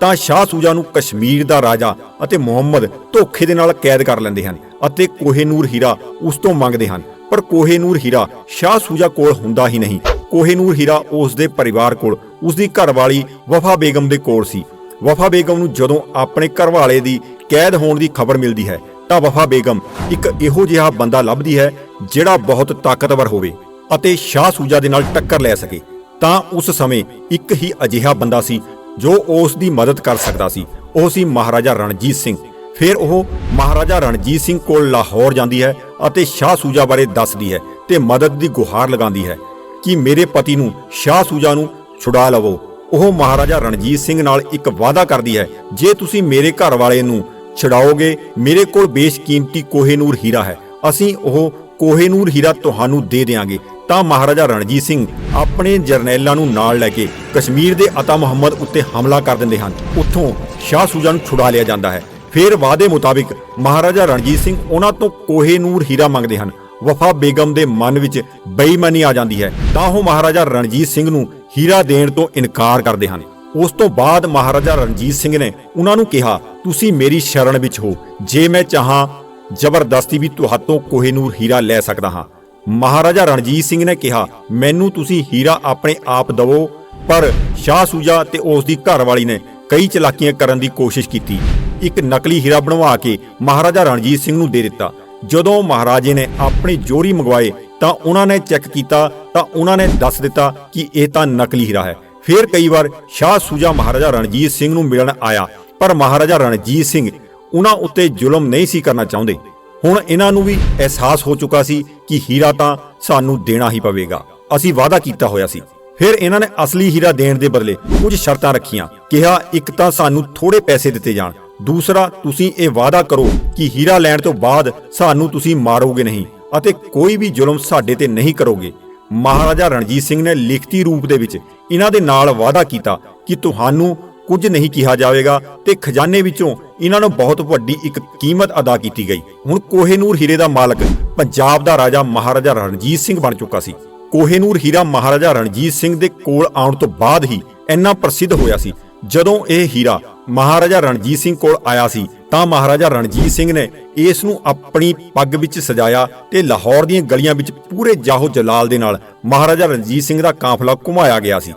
ਤਾਂ ਸ਼ਾਹ ਸੂਜਾ ਨੂੰ ਕਸ਼ਮੀਰ ਦਾ ਰਾਜਾ ਅਤੇ ਮੁਹੰਮਦ ਧੋਖੇ ਦੇ ਨਾਲ ਕੈਦ ਕਰ ਲੈਂਦੇ ਹਨ ਅਤੇ ਕੋਹੇਨੂਰ ਹੀਰਾ ਉਸ ਤੋਂ ਮੰਗਦੇ ਹਨ। ਪਰ ਕੋਹੇਨੂਰ ਹੀਰਾ ਸ਼ਾਹ ਸੂਜਾ ਕੋਲ ਹੁੰਦਾ ਹੀ ਨਹੀਂ। ਕੋਹੇਨੂਰ ਹੀਰਾ ਉਸ ਦੇ ਪਰਿਵਾਰ ਕੋਲ, ਉਸ ਦੀ ਘਰਵਾਲੀ ਵਫਾ ਬੇਗਮ ਦੇ ਕੋਲ ਸੀ। ਵਫਾ ਬੇਗਮ ਨੂੰ ਜਦੋਂ ਆਪਣੇ ਘਰਵਾਲੇ ਦੀ ਕੈਦ ਹੋਣ ਦੀ ਖਬਰ ਮਿਲਦੀ ਹੈ, ਤਾਂ ਵਫਾ ਬੇਗਮ ਇੱਕ ਇਹੋ ਜਿਹਾ ਬੰਦਾ ਲੱਭਦੀ ਹੈ ਜਿਹੜਾ ਬਹੁਤ ਤਾਕਤਵਰ ਹੋਵੇ ਅਤੇ ਸ਼ਾਹ ਸੂਜਾ ਦੇ ਨਾਲ ਟੱਕਰ ਲੈ ਸਕੇ। ਤਾਂ ਉਸ ਸਮੇਂ ਇੱਕ ਹੀ ਅਜਿਹਾ ਬੰਦਾ ਸੀ ਜੋ ਉਸ ਦੀ ਮਦਦ ਕਰ ਸਕਦਾ ਸੀ। ਉਹ ਸੀ ਮਹਾਰਾਜਾ ਰਣਜੀਤ ਸਿੰਘ। ਫਿਰ ਉਹ ਮਹਾਰਾਜਾ ਰਣਜੀਤ ਸਿੰਘ ਕੋਲ ਲਾਹੌਰ ਜਾਂਦੀ ਹੈ ਅਤੇ ਸ਼ਾਹ ਸੂਜਾ ਬਾਰੇ ਦੱਸਦੀ ਹੈ ਤੇ ਮਦਦ ਦੀ ਗੁਹਾਰ ਲਗਾਉਂਦੀ ਹੈ। ਕਿ ਮੇਰੇ ਪਤੀ ਨੂੰ ਸ਼ਾਹ ਸੂਜਾ ਨੂੰ ਛੁਡਾ ਲਵੋ। ਉਹ ਮਹਾਰਾਜਾ ਰਣਜੀਤ ਸਿੰਘ ਨਾਲ ਇੱਕ ਵਾਅਦਾ ਕਰਦੀ ਹੈ, ਜੇ ਤੁਸੀਂ ਮੇਰੇ ਘਰ ਵਾਲੇ ਨੂੰ ਛਡਾਓਗੇ, ਮੇਰੇ ਕੋਲ ਬੇਸ਼ਕੀਮਤੀ ਕੋਹੇਨੂਰ ਹੀਰਾ ਹੈ। ਅਸੀਂ ਉਹ ਕੋਹੇਨੂਰ ਹੀਰਾ ਤੁਹਾਨੂੰ ਦੇ ਦੇਵਾਂਗੇ ਤਾਂ ਮਹਾਰਾਜਾ ਰਣਜੀਤ ਸਿੰਘ ਆਪਣੇ ਜਰਨੈਲਾਂ ਨੂੰ ਨਾਲ ਲੈ ਕੇ ਕਸ਼ਮੀਰ ਦੇ ਅਤਾ ਮੁਹੰਮਦ ਉੱਤੇ ਹਮਲਾ ਕਰ ਦਿੰਦੇ ਹਨ। ਉੱਥੋਂ ਸ਼ਾਹ ਸੂਜਾ ਨੂੰ ਛੁਡਾ ਲਿਆ ਜਾਂਦਾ ਹੈ। ਫਿਰ ਵਾਅਦੇ ਮੁਤਾਬਿਕ ਮਹਾਰਾਜਾ ਰਣਜੀਤ ਸਿੰਘ ਉਹਨਾਂ ਤੋਂ ਕੋਹੇਨੂਰ ਹੀਰਾ ਮੰਗਦੇ ਹਨ। ਵਫਾ ਬੇਗਮ ਦੇ ਮਨ ਵਿੱਚ ਬੇਈਮਾਨੀ ਆ ਜਾਂਦੀ ਹੈ। ਤਾਂ ਉਹ ਮਹਾਰਾਜਾ ਰਣਜੀਤ ਸਿੰਘ ਨੂੰ ਹੀਰਾ ਦੇਣ ਤੋਂ ਇਨਕਾਰ ਕਰਦੇ ਹਨ। ਉਸ ਤੋਂ ਬਾਅਦ ਮਹਾਰਾਜਾ ਰਣਜੀਤ ਸਿੰਘ ਨੇ ਉਹਨਾਂ ਨੂੰ ਕਿਹਾ, ਤੁਸੀਂ ਮੇਰੀ ਸ਼ਰਨ ਵਿੱਚ ਹੋ। ਜੇ ਮੈਂ ਚਾਹਾਂ ਜ਼ਬਰਦਸਤੀ ਵੀ ਤੁਹਾਤੋਂ ਕੋਹੇਨੂਰ ਹੀਰਾ ਲੈ ਸਕਦਾ ਹਾਂ। ਮਹਾਰਾਜਾ ਰਣਜੀਤ ਸਿੰਘ ਨੇ ਕਿਹਾ, ਮੈਨੂੰ ਤੁਸੀਂ ਹੀਰਾ ਆਪਣੇ ਆਪ ਦਵੋ। ਪਰ ਸ਼ਾਹ ਸੂਜਾ ਤੇ ਉਸ ਦੀ ਘਰਵਾਲੀ ਨੇ ਕਈ ਚਲਾਕੀਆਂ ਕਰਨ ਦੀ ਕੋਸ਼ਿਸ਼ ਕੀਤੀ। ਇੱਕ ਨਕਲੀ ਹੀਰਾ ਬਣਵਾ ਕੇ ਮਹਾਰਾਜਾ ਰਣਜੀਤ ਸਿੰਘ ਨੂੰ ਦੇ ਦਿੱਤਾ। ਜਦੋਂ ਮਹਾਰਾਜੇ ਨੇ ਆਪਣੀ ਜੋਰੀ ਮੰਗਵਾਏ ਤਾਂ ਉਹਨਾਂ ਨੇ ਚੈੱਕ ਕੀਤਾ ਤਾਂ ਉਹਨਾਂ ਨੇ ਦੱਸ ਦਿੱਤਾ ਕਿ ਇਹ ਤਾਂ ਨਕਲੀ ਹੀਰਾ ਹੈ। ਫਿਰ ਕਈ ਵਾਰ ਸ਼ਾਹ ਸੂਜਾ ਮਹਾਰਾਜਾ ਰਣਜੀਤ ਸਿੰਘ ਨੂੰ ਮਿਲਣ ਆਇਆ, ਪਰ ਮਹਾਰਾਜਾ ਰਣਜੀਤ ਸਿੰਘ ਉਹਨਾਂ ਉੱਤੇ ਜ਼ੁਲਮ ਨਹੀਂ ਸੀ ਕਰਨਾ ਚਾਹੁੰਦੇ। ਹੁਣ ਇਹਨਾਂ ਨੂੰ ਵੀ ਅਹਿਸਾਸ ਹੋ ਚੁੱਕਾ ਸੀ ਕਿ ਹੀਰਾ ਤਾਂ ਸਾਨੂੰ ਦੇਣਾ ਹੀ ਪਵੇਗਾ। ਅਸੀਂ ਵਾਅਦਾ ਕੀਤਾ ਹੋਇਆ ਸੀ। ਫਿਰ ਇਹਨਾਂ ਨੇ ਅਸਲੀ ਹੀਰਾ ਦੇਣ ਦੇ ਬਦਲੇ ਕੁਝ ਸ਼ਰਤਾਂ ਰੱਖੀਆਂ। ਕਿਹਾ, ਇੱਕ ਤਾਂ ਸਾਨੂੰ ਥੋੜੇ ਪੈਸੇ ਦਿੱਤੇ ਜਾਣ। ਦੂਸਰਾ, ਤੁਸੀਂ ਇਹ ਵਾਅਦਾ ਕਰੋ ਕਿ ਹੀਰਾ ਲੈਣ ਤੋਂ ਬਾਅਦ ਸਾਨੂੰ ਤੁਸੀਂ ਮਾਰੋਗੇ ਨਹੀਂ ਅਤੇ ਕੋਈ ਵੀ ਜ਼ੁਲਮ ਸਾਡੇ ਤੇ ਨਹੀਂ ਕਰੋਗੇ। ਮਹਾਰਾਜਾ ਰਣਜੀਤ ਸਿੰਘ ਨੇ ਲਿਖਤੀ ਰੂਪ ਦੇ ਵਿੱਚ ਇਹਨਾਂ ਦੇ ਨਾਲ ਵਾਅਦਾ ਕੀਤਾ ਕਿ ਤੁਹਾਨੂੰ ਕੁਝ ਨਹੀਂ ਕਿਹਾ ਜਾਵੇਗਾ ਤੇ ਖਜ਼ਾਨੇ ਵਿੱਚੋਂ ਇਹਨਾਂ ਨੂੰ ਬਹੁਤ ਵੱਡੀ ਇੱਕ ਕੀਮਤ ਅਦਾ ਕੀਤੀ ਗਈ। ਹੁਣ ਕੋਹੇਨੂਰ ਹੀਰੇ ਦਾ ਮਾਲਕ ਪੰਜਾਬ ਦਾ ਰਾਜਾ ਮਹਾਰਾਜਾ ਰਣਜੀਤ ਸਿੰਘ ਬਣ ਚੁੱਕਾ ਸੀ। ਕੋਹੇਨੂਰ ਹੀਰਾ ਮਹਾਰਾਜਾ ਰਣਜੀਤ ਸਿੰਘ ਦੇ ਕੋਲ ਆਉਣ ਤੋਂ ਬਾਅਦ ਹੀ ਇੰਨਾ ਪ੍ਰਸਿੱਧ ਹੋਇਆ ਸੀ। ਜਦੋਂ ਇਹ ਹੀਰਾ ਮਹਾਰਾਜਾ ਰਣਜੀਤ ਸਿੰਘ ਕੋਲ ਆਇਆ ਸੀ, ਤਾਂ ਮਹਾਰਾਜਾ ਰਣਜੀਤ ਸਿੰਘ ਨੇ ਇਸ ਨੂੰ ਆਪਣੀ ਪੱਗ ਵਿੱਚ ਸਜਾਇਆ ਤੇ ਲਾਹੌਰ ਦੀਆਂ ਗਲੀਆਂ ਵਿੱਚ ਪੂਰੇ ਜਾਹੋ ਜਲਾਲ ਦੇ ਨਾਲ ਮਹਾਰਾਜਾ ਰਣਜੀਤ ਸਿੰਘ ਦਾ ਕਾਫਲਾ ਘੁਮਾਇਆ ਗਿਆ ਸੀ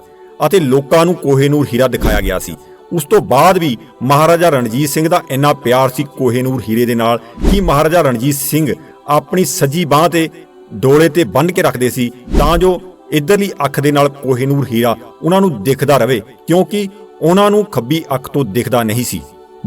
ਅਤੇ ਲੋਕਾਂ ਨੂੰ ਕੋਹੇਨੂਰ ਹੀਰਾ ਦਿਖਾਇਆ ਗਿਆ ਸੀ। ਉਸ ਤੋਂ ਬਾਅਦ ਵੀ ਮਹਾਰਾਜਾ ਰਣਜੀਤ ਸਿੰਘ ਦਾ ਇੰਨਾ ਪਿਆਰ ਸੀ ਕੋਹੇਨੂਰ ਹੀਰੇ ਦੇ ਨਾਲ ਕਿ ਮਹਾਰਾਜਾ ਰਣਜੀਤ ਸਿੰਘ ਆਪਣੀ ਸੱਜੀ ਬਾਹ ਤੇ ਡੋਲੇ ਤੇ ਬੰਨ੍ਹ ਕੇ ਰੱਖਦੇ ਸੀ, ਤਾਂ ਜੋ ਇਧਰਲੀ ਅੱਖ ਦੇ ਨਾਲ ਕੋਹੇਨੂਰ ਹੀਰਾ ਉਹਨਾਂ ਨੂੰ ਦਿਖਦਾ ਰਹੇ, ਕਿਉਂਕਿ ਉਹਨਾਂ ਨੂੰ ਖੱਬੀ ਅੱਖ ਤੋਂ ਦਿਖਦਾ ਨਹੀਂ ਸੀ।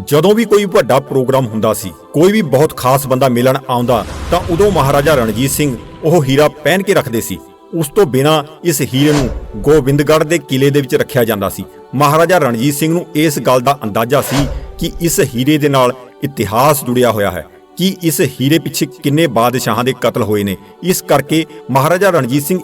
ਜਦੋਂ ਵੀ ਕੋਈ ਵੱਡਾ ਪ੍ਰੋਗਰਾਮ ਹੁੰਦਾ ਸੀ, ਕੋਈ ਵੀ ਬਹੁਤ ਖਾਸ ਬੰਦਾ ਮਿਲਣ ਆਉਂਦਾ, ਤਾਂ ਉਦੋਂ ਮਹਾਰਾਜਾ ਰਣਜੀਤ ਸਿੰਘ ਉਹ ਹੀਰਾ ਪਹਿਨ ਕੇ ਰੱਖਦੇ ਸੀ। ਉਸ ਤੋਂ ਬਿਨਾ ਇਸ ਹੀਰੇ ਨੂੰ ਗੋਬਿੰਦਗੜ੍ਹ ਦੇ ਕਿਲੇ ਦੇ ਵਿੱਚ ਰੱਖਿਆ ਜਾਂਦਾ ਸੀ। ਮਹਾਰਾਜਾ ਰਣਜੀਤ ਸਿੰਘ ਨੂੰ ਇਸ ਗੱਲ ਦਾ ਅੰਦਾਜ਼ਾ ਸੀ ਕਿ ਇਸ ਹੀਰੇ ਦੇ ਨਾਲ ਇਤਿਹਾਸ ਜੁੜਿਆ ਹੋਇਆ ਹੈ, ਕਿ ਇਸ ਹੀਰੇ ਪਿੱਛੇ ਕਿੰਨੇ ਬਾਦਸ਼ਾਹਾਂ ਦੇ ਕਤਲ ਹੋਏ ਨੇ। ਇਸ ਕਰਕੇ ਮਹਾਰਾਜਾ ਰਣਜੀਤ ਸਿੰਘ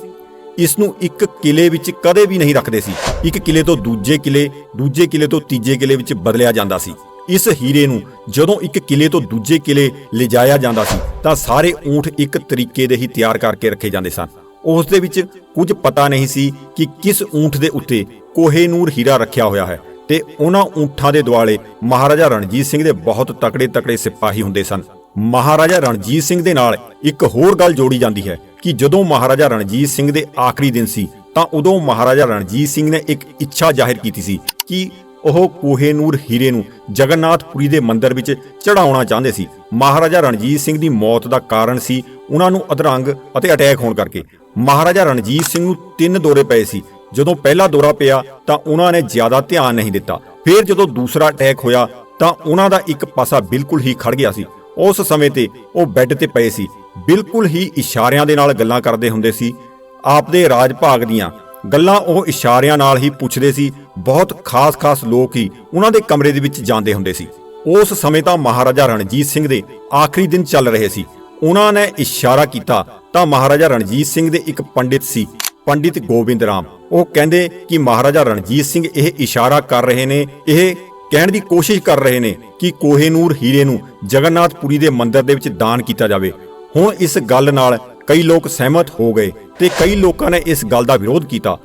ਇਸ ਨੂੰ ਇੱਕ ਕਿਲੇ ਵਿੱਚ ਕਦੇ ਵੀ ਨਹੀਂ ਰੱਖਦੇ ਸੀ। ਇੱਕ ਕਿਲੇ ਤੋਂ ਦੂਜੇ ਕਿਲੇ ਦੂਜੇ ਕਿਲੇ ਤੋਂ ਤੀਜੇ ਕਿਲੇ ਵਿੱਚ ਬਦਲਿਆ ਜਾਂਦਾ ਸੀ। ਇਸ ਹੀਰੇ ਨੂੰ ਜਦੋਂ ਇੱਕ ਕਿਲੇ ਤੋਂ ਦੂਜੇ ਕਿਲੇ ਲਿਜਾਇਆ ਜਾਂਦਾ ਸੀ, ਤਾਂ ਸਾਰੇ ਊਂਠ ਇੱਕ ਤਰੀਕੇ ਦੇ ਹੀ ਤਿਆਰ ਕਰਕੇ ਰੱਖੇ ਜਾਂਦੇ ਸਨ। ਉਸ ਦੇ ਵਿੱਚ ਕੁਝ ਪਤਾ ਨਹੀਂ ਸੀ ਕਿ ਕਿਸ ਊਂਠ ਦੇ ਉੱਤੇ ਕੋਹੇਨੂਰ ਹੀਰਾ ਰੱਖਿਆ ਹੋਇਆ ਹੈ ਤੇ ਉਹਨਾਂ ਊਂਠਾਂ ਦੇ ਦੁਆਲੇ ਮਹਾਰਾਜਾ ਰਣਜੀਤ ਸਿੰਘ ਦੇ ਬਹੁਤ ਤਕੜੇ ਤਕੜੇ ਸਿਪਾਹੀ ਹੁੰਦੇ ਸਨ। ਮਹਾਰਾਜਾ ਰਣਜੀਤ ਸਿੰਘ ਦੇ ਨਾਲ ਇੱਕ ਹੋਰ ਗੱਲ ਜੋੜੀ ਜਾਂਦੀ ਹੈ। ਕਿ ਜਦੋਂ ਮਹਾਰਾਜਾ ਰਣਜੀਤ ਸਿੰਘ ਦੇ ਆਖਰੀ ਦਿਨ ਸੀ, ਤਾਂ ਉਦੋਂ ਮਹਾਰਾਜਾ ਰਣਜੀਤ ਸਿੰਘ ਨੇ ਇੱਕ ਇੱਛਾ ਜ਼ਾਹਿਰ ਕੀਤੀ ਸੀ ਕਿ ਉਹ ਕੋਹੇਨੂਰ ਹੀਰੇ ਨੂੰ ਜਗਨਨਾਥਪੁਰੀ ਦੇ ਮੰਦਿਰ ਵਿੱਚ ਚੜਾਉਣਾ ਚਾਹੁੰਦੇ ਸੀ। ਮਹਾਰਾਜਾ ਰਣਜੀਤ ਸਿੰਘ ਦੀ ਮੌਤ ਦਾ ਕਾਰਨ ਸੀ ਉਹਨਾਂ ਨੂੰ ਅਧਰੰਗ ਅਤੇ ਅਟੈਕ ਹੋਣ ਕਰਕੇ। ਮਹਾਰਾਜਾ ਰਣਜੀਤ ਸਿੰਘ ਨੂੰ ਤਿੰਨ ਦੌਰੇ ਪਏ ਸੀ। ਜਦੋਂ ਪਹਿਲਾ ਦੌਰਾ ਪਿਆ, ਤਾਂ ਉਹਨਾਂ ਨੇ ਜ਼ਿਆਦਾ ਧਿਆਨ ਨਹੀਂ ਦਿੱਤਾ। ਫਿਰ ਜਦੋਂ ਦੂਸਰਾ ਅਟੈਕ ਹੋਇਆ, ਤਾਂ ਉਹਨਾਂ ਦਾ ਇੱਕ ਪਾਸਾ ਬਿਲਕੁਲ ਹੀ ਖੜ ਗਿਆ ਸੀ। ਉਸ ਸਮੇਂ ਤੇ ਉਹ ਬੈੱਡ ਤੇ ਪਏ ਸੀ। ਬਿਲਕੁਲ ਹੀ ਇਸ਼ਾਰਿਆਂ ਦੇ ਨਾਲ ਗੱਲਾਂ ਕਰਦੇ ਹੁੰਦੇ ਸੀ। ਆਪਦੇ ਰਾਜ ਭਾਗ ਦੀਆਂ ਗੱਲਾਂ ਉਹ ਇਸ਼ਾਰਿਆਂ ਨਾਲ ਹੀ ਪੁੱਛਦੇ ਸੀ। ਬਹੁਤ ਖਾਸ-ਖਾਸ ਲੋਕ ਹੀ ਉਹਨਾਂ ਦੇ ਕਮਰੇ ਦੇ ਵਿੱਚ ਜਾਂਦੇ ਹੁੰਦੇ ਸੀ। ਉਸ ਸਮੇਂ ਤਾਂ ਮਹਾਰਾਜਾ ਰਣਜੀਤ ਸਿੰਘ ਦੇ ਆਖਰੀ ਦਿਨ ਚੱਲ ਰਹੇ ਸੀ। ਉਹਨਾਂ ਨੇ ਇਸ਼ਾਰਾ ਕੀਤਾ ਤਾਂ ਮਹਾਰਾਜਾ ਰਣਜੀਤ ਸਿੰਘ ਦੇ ਇੱਕ ਪੰਡਿਤ ਸੀ, ਪੰਡਿਤ ਗੋਬਿੰਦ ਰਾਮ। ਉਹ ਕਹਿੰਦੇ ਕਿ ਮਹਾਰਾਜਾ ਰਣਜੀਤ ਸਿੰਘ ਇਹ ਇਸ਼ਾਰਾ ਕਰ ਰਹੇ ਨੇ, ਇਹ ਕਹਿਣ ਦੀ ਕੋਸ਼ਿਸ਼ ਕਰ ਰਹੇ ਨੇ ਕਿ ਕੋਹੇਨੂਰ ਹੀਰੇ ਨੂੰ ਜਗਨਨਾਥਪੁਰੀ ਦੇ ਮੰਦਿਰ ਦੇ ਵਿੱਚ ਦਾਨ ਕੀਤਾ ਜਾਵੇ। ਹੁਣ ਇਸ ਗੱਲ ਨਾਲ ਕਈ ਲੋਕ ਸਹਿਮਤ ਹੋ ਗਏ ਤੇ ਕਈ ਲੋਕਾਂ ਨੇ ਇਸ ਗੱਲ ਦਾ ਵਿਰੋਧ ਕੀਤਾ।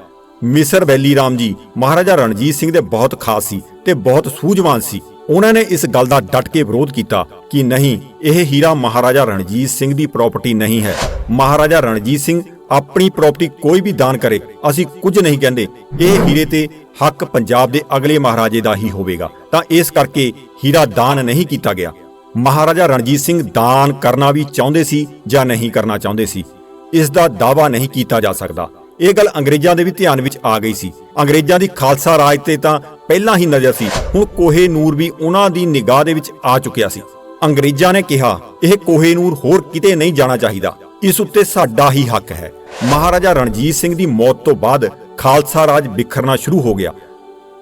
ਮਿਸਰ ਵੈਲੀ ਰਾਮ ਜੀ, ਮਹਾਰਾਜਾ ਰਣਜੀਤ ਸਿੰਘ ਦੇ ਬਹੁਤ ਖਾਸ ਸੀ ਤੇ ਬਹੁਤ ਸੂਝਵਾਨ ਸੀ। ਉਹਨਾਂ ਨੇ ਇਸ ਗੱਲ ਦਾ ਡਟ ਕੇ ਵਿਰੋਧ ਕੀਤਾ ਕਿ ਨਹੀਂ, ਇਹ ਹੀਰਾ ਮਹਾਰਾਜਾ ਰਣਜੀਤ ਸਿੰਘ ਦੀ ਪ੍ਰਾਪਰਟੀ ਨਹੀਂ ਹੈ। ਮਹਾਰਾਜਾ ਰਣਜੀਤ ਸਿੰਘ ਆਪਣੀ ਪ੍ਰਾਪਰਟੀ ਕੋਈ ਵੀ ਦਾਨ ਕਰੇ, ਅਸੀਂ ਕੁਝ ਨਹੀਂ ਕਹਿੰਦੇ। ਇਹ ਹੀਰੇ ਤੇ ਹੱਕ ਪੰਜਾਬ ਦੇ ਅਗਲੇ ਮਹਾਰਾਜੇ ਦਾ ਹੀ ਹੋਵੇਗਾ। ਤਾਂ ਇਸ ਕਰਕੇ ਹੀਰਾ ਦਾਨ ਨਹੀਂ ਕੀਤਾ ਗਿਆ। ਮਹਾਰਾਜਾ ਰਣਜੀਤ ਸਿੰਘ ਦਾਨ ਕਰਨਾ ਵੀ ਚਾਹੁੰਦੇ ਸੀ ਜਾਂ ਨਹੀਂ ਕਰਨਾ ਚਾਹੁੰਦੇ ਸੀ? ਇਸ ਦਾ ਦਾਵਾ ਨਹੀਂ ਕੀਤਾ ਜਾ ਸਕਦਾ। ਇਹ ਗੱਲ ਅੰਗਰੇਜ਼ਾਂ ਦੇ ਵੀ ਧਿਆਨ ਵਿੱਚ ਆ ਗਈ ਸੀ। ਅੰਗਰੇਜ਼ਾਂ ਦੀ ਖਾਲਸਾ ਰਾਜ ਤੇ ਤਾਂ ਪਹਿਲਾਂ ਹੀ ਨਜ਼ਰ ਸੀ। ਹੁਣ ਕੋਹੇ ਨੂਰ ਵੀ ਉਹਨਾਂ ਦੀ ਨਿਗਾਹ ਦੇ ਵਿੱਚ ਆ ਚੁੱਕਿਆ ਸੀ। ਅੰਗਰੇਜ਼ਾਂ ਨੇ ਕਿਹਾ, ਇਹ ਕੋਹੇ ਨੂਰ ਹੋਰ ਕਿਤੇ ਨਹੀਂ ਜਾਣਾ ਚਾਹੀਦਾ। ਇਸ ਉੱਤੇ ਸਾਡਾ ਹੀ ਹੱਕ ਹੈ। ਮਹਾਰਾਜਾ ਰਣਜੀਤ ਸਿੰਘ ਦੀ ਮੌਤ ਤੋਂ ਬਾਅਦ ਖਾਲਸਾ ਰਾਜ ਵਿਖਰਨਾ ਸ਼ੁਰੂ ਹੋ ਗਿਆ।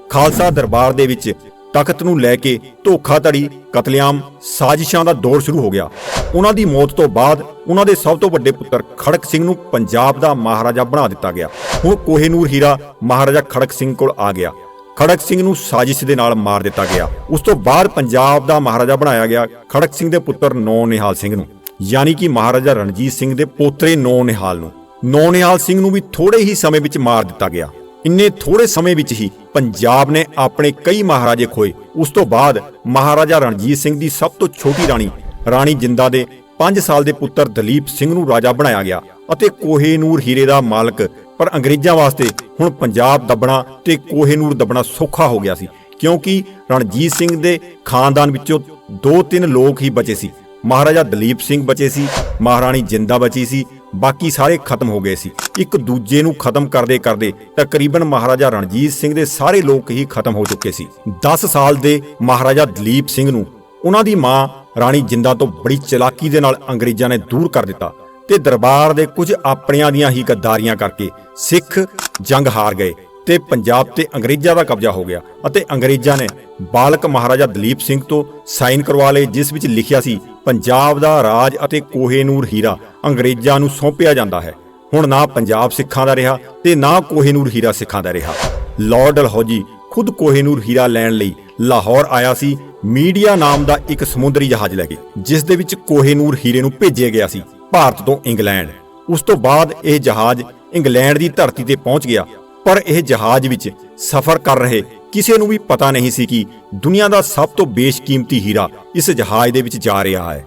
ਖਾਲਸਾ ਦਰਬਾਰ ਦੇ ਵਿੱਚ ਤਖਤ ਨੂੰ ਲੈ ਕੇ ਧੋਖਾਧੜੀ, ਕਤਲੇਆਮ, ਸਾਜ਼ਿਸ਼ਾਂ ਦਾ ਦੌਰ ਸ਼ੁਰੂ ਹੋ ਗਿਆ। ਉਹਨਾਂ ਦੀ ਮੌਤ ਤੋਂ ਬਾਅਦ ਉਹਨਾਂ ਦੇ ਸਭ ਤੋਂ ਵੱਡੇ ਪੁੱਤਰ ਖੜਕ ਸਿੰਘ ਨੂੰ ਪੰਜਾਬ ਦਾ ਮਹਾਰਾਜਾ ਬਣਾ ਦਿੱਤਾ ਗਿਆ। ਹੁਣ ਕੋਹੇਨੂਰ ਹੀਰਾ ਮਹਾਰਾਜਾ ਖੜਕ ਸਿੰਘ ਕੋਲ ਆ ਗਿਆ। ਖੜਕ ਸਿੰਘ ਨੂੰ ਸਾਜ਼ਿਸ਼ ਦੇ ਨਾਲ ਮਾਰ ਦਿੱਤਾ ਗਿਆ। ਉਸ ਤੋਂ ਬਾਅਦ ਪੰਜਾਬ ਦਾ ਮਹਾਰਾਜਾ ਬਣਾਇਆ ਗਿਆ ਖੜਕ ਸਿੰਘ ਦੇ ਪੁੱਤਰ ਨੌ ਨਿਹਾਲ ਸਿੰਘ ਨੂੰ। ਯਾਨੀ ਕਿ ਮਹਾਰਾਜਾ ਰਣਜੀਤ ਸਿੰਘ ਦੇ ਪੋਤਰੇ ਨੌ ਨਿਹਾਲ ਨੂੰ। ਨੌ ਨਿਹਾਲ ਸਿੰਘ ਨੂੰ ਵੀ ਥੋੜੇ ਹੀ ਸਮੇਂ ਵਿੱਚ ਮਾਰ ਦਿੱਤਾ ਗਿਆ। ਇੰਨੇ ਥੋੜੇ ਸਮੇਂ ਵਿੱਚ ਹੀ ਪੰਜਾਬ ਨੇ ਆਪਣੇ ਕਈ ਮਹਾਰਾਜੇ ਖੋਏ। ਉਸ ਤੋਂ ਬਾਅਦ ਮਹਾਰਾਜਾ ਰਣਜੀਤ ਸਿੰਘ ਦੀ ਸਭ ਤੋਂ ਛੋਟੀ ਰਾਣੀ ਰਾਣੀ ਜਿੰਦਾ ਦੇ 5 ਸਾਲ ਦੇ ਪੁੱਤਰ ਦਲੀਪ ਸਿੰਘ ਨੂੰ ਰਾਜਾ ਬਣਾਇਆ ਗਿਆ ਅਤੇ ਕੋਹੇਨੂਰ ਹੀਰੇ ਦਾ ਮਾਲਕ। ਪਰ ਅੰਗਰੇਜ਼ਾਂ ਵਾਸਤੇ ਹੁਣ ਪੰਜਾਬ ਦੱਬਣਾ ਤੇ ਕੋਹੇਨੂਰ ਦੱਬਣਾ ਸੌਖਾ ਹੋ ਗਿਆ ਸੀ, ਕਿਉਂਕਿ ਰਣਜੀਤ ਸਿੰਘ ਦੇ ਖਾਨਦਾਨ ਵਿੱਚੋਂ ਦੋ ਤਿੰਨ ਲੋਕ ਹੀ ਬਚੇ ਸੀ। ਮਹਾਰਾਜਾ ਦਲੀਪ ਸਿੰਘ ਬਚੇ ਸੀ, ਮਹਾਰਾਣੀ ਜਿੰਦਾ ਬਚੀ ਸੀ ਬਾਕੀ ਸਾਰੇ ਖਤਮ ਹੋ ਗਏ ਸੀ। ਇੱਕ ਦੂਜੇ ਨੂੰ ਖਤਮ ਕਰਦੇ ਕਰਦੇ ਤਕਰੀਬਨ ਮਹਾਰਾਜਾ ਰਣਜੀਤ ਸਿੰਘ ਦੇ ਸਾਰੇ ਲੋਕ ਹੀ ਖਤਮ ਹੋ ਚੁੱਕੇ ਸੀ। 10 ਸਾਲ ਦੇ ਮਹਾਰਾਜਾ ਦਲੀਪ ਸਿੰਘ ਨੂੰ ਉਹਨਾਂ ਦੀ ਮਾਂ ਰਾਣੀ ਜਿੰਦਾ ਤੋਂ ਬੜੀ ਚਲਾਕੀ ਦੇ ਨਾਲ ਅੰਗਰੇਜ਼ਾਂ ਨੇ ਦੂਰ ਕਰ ਦਿੱਤਾ ਤੇ ਦਰਬਾਰ ਦੇ ਕੁਝ ਆਪਣਿਆਂ ਦੀਆਂ ਹੀ ਗੱਦਾਰੀਆਂ ਕਰਕੇ ਸਿੱਖ ਜੰਗ ਹਾਰ ਗਏ ਤੇ ਪੰਜਾਬ ਤੇ ਅੰਗਰੇਜ਼ਾਂ ਦਾ ਕਬਜ਼ਾ ਹੋ ਗਿਆ ਅਤੇ ਅੰਗਰੇਜ਼ਾਂ ਨੇ ਬਾਲਕ ਮਹਾਰਾਜਾ ਦਲੀਪ ਸਿੰਘ ਤੋਂ ਸਾਈਨ ਕਰਵਾ ਲਏ, ਜਿਸ ਵਿੱਚ ਲਿਖਿਆ ਸੀ ਪੰਜਾਬ ਦਾ ਰਾਜ ਅਤੇ ਕੋਹੇਨੂਰ ਹੀਰਾ ਅੰਗਰੇਜ਼ਾਂ ਨੂੰ ਸੌਂਪਿਆ ਜਾਂਦਾ ਹੈ। ਹੁਣ ਨਾ ਪੰਜਾਬ ਸਿੱਖਾਂ ਦਾ ਰਿਹਾ ਤੇ ਨਾ ਕੋਹੇਨੂਰ ਹੀਰਾ ਸਿੱਖਾਂ ਦਾ ਰਿਹਾ। ਲਾਰਡ ਡਲਹੌਜੀ ਖੁਦ ਕੋਹੇਨੂਰ ਹੀਰਾ ਲੈਣ ਲਈ ਲਾਹੌਰ ਆਇਆ ਸੀ। ਮੀਡੀਆ ਨਾਮ ਦਾ ਇੱਕ ਸਮੁੰਦਰੀ ਜਹਾਜ਼ ਲੈ ਕੇ, ਜਿਸ ਦੇ ਵਿੱਚ ਕੋਹੇਨੂਰ ਹੀਰੇ ਨੂੰ ਭੇਜਿਆ ਗਿਆ ਸੀ, ਭਾਰਤ ਤੋਂ ਇੰਗਲੈਂਡ। ਉਸ ਤੋਂ ਬਾਅਦ ਇਹ ਜਹਾਜ਼ ਇੰਗਲੈਂਡ ਦੀ ਧਰਤੀ ਤੇ ਪਹੁੰਚ ਗਿਆ, ਪਰ ਇਹ ਜਹਾਜ਼ ਵਿੱਚ ਸਫ਼ਰ ਕਰ ਰਹੇ ਕਿਸੇ ਨੂੰ ਵੀ ਪਤਾ ਨਹੀਂ ਸੀ ਕਿ ਦੁਨੀਆ ਦਾ ਸਭ ਤੋਂ ਬੇਸ਼ਕੀਮਤੀ ਹੀਰਾ ਇਸ ਜਹਾਜ਼ ਦੇ ਵਿੱਚ ਜਾ ਰਿਹਾ ਹੈ।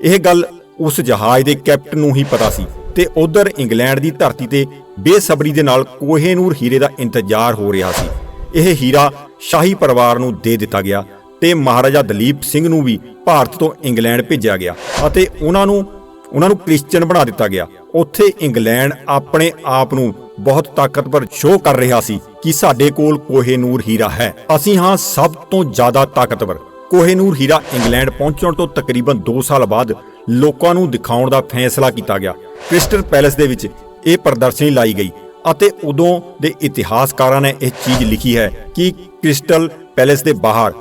ਇਹ ਗੱਲ ਉਸ ਜਹਾਜ਼ ਦੇ ਕੈਪਟਨ ਨੂੰ ਹੀ ਪਤਾ ਸੀ ਤੇ ਉਧਰ ਇੰਗਲੈਂਡ ਦੀ ਧਰਤੀ ਤੇ ਬੇਸਬਰੀ ਦੇ ਨਾਲ ਕੋਹੇਨੂਰ ਹੀਰੇ ਦਾ ਇੰਤਜ਼ਾਰ ਹੋ ਰਿਹਾ ਸੀ। ਇਹ ਹੀਰਾ ਸ਼ਾਹੀ ਪਰਿਵਾਰ ਨੂੰ ਦੇ ਦਿੱਤਾ ਗਿਆ ਤੇ ਮਹਾਰਾਜਾ ਦਲੀਪ ਸਿੰਘ ਨੂੰ ਵੀ ਭਾਰਤ ਤੋਂ ਇੰਗਲੈਂਡ ਭੇਜਿਆ ਗਿਆ ਅਤੇ ਉਹਨਾਂ ਨੂੰ ਉਹਨਾਂ ਨੂੰ ਕ੍ਰਿਸਚੀਅਨ ਬਣਾ ਦਿੱਤਾ ਗਿਆ। ਉੱਥੇ ਇੰਗਲੈਂਡ ਆਪਣੇ ਆਪ ਨੂੰ ਬਹੁਤ ਤਾਕਤਵਰ ਸ਼ੋਅ ਕਰ ਰਿਹਾ ਸੀ ਕਿ ਸਾਡੇ ਕੋਲ ਕੋਹੇਨੂਰ ਹੀਰਾ ਹੈ। ਅਸੀਂ ਹਾਂ ਸਭ ਤੋਂ ਜ਼ਿਆਦਾ ਤਾਕਤਵਰ। ਕੋਹੇਨੂਰ ਹੀਰਾ ਇੰਗਲੈਂਡ ਪਹੁੰਚਣ ਤੋਂ ਤਕਰੀਬਨ 2 ਸਾਲ ਬਾਅਦ ਲੋਕਾਂ ਨੂੰ ਦਿਖਾਉਣ ਦਾ ਫੈਸਲਾ ਕੀਤਾ ਗਿਆ। ਕ੍ਰਿਸਟਲ ਪੈਲੇਸ ਦੇ ਵਿੱਚ ਇਹ ਪ੍ਰਦਰਸ਼ਨੀ ਲਾਈ ਗਈ ਅਤੇ ਉਦੋਂ ਦੇ ਇਤਿਹਾਸਕਾਰਾਂ ਨੇ ਇਹ ਚੀਜ਼ ਲਿਖੀ ਹੈ ਕਿ ਕ੍ਰਿਸਟਲ ਪੈਲੇਸ ਦੇ ਬਾਹਰ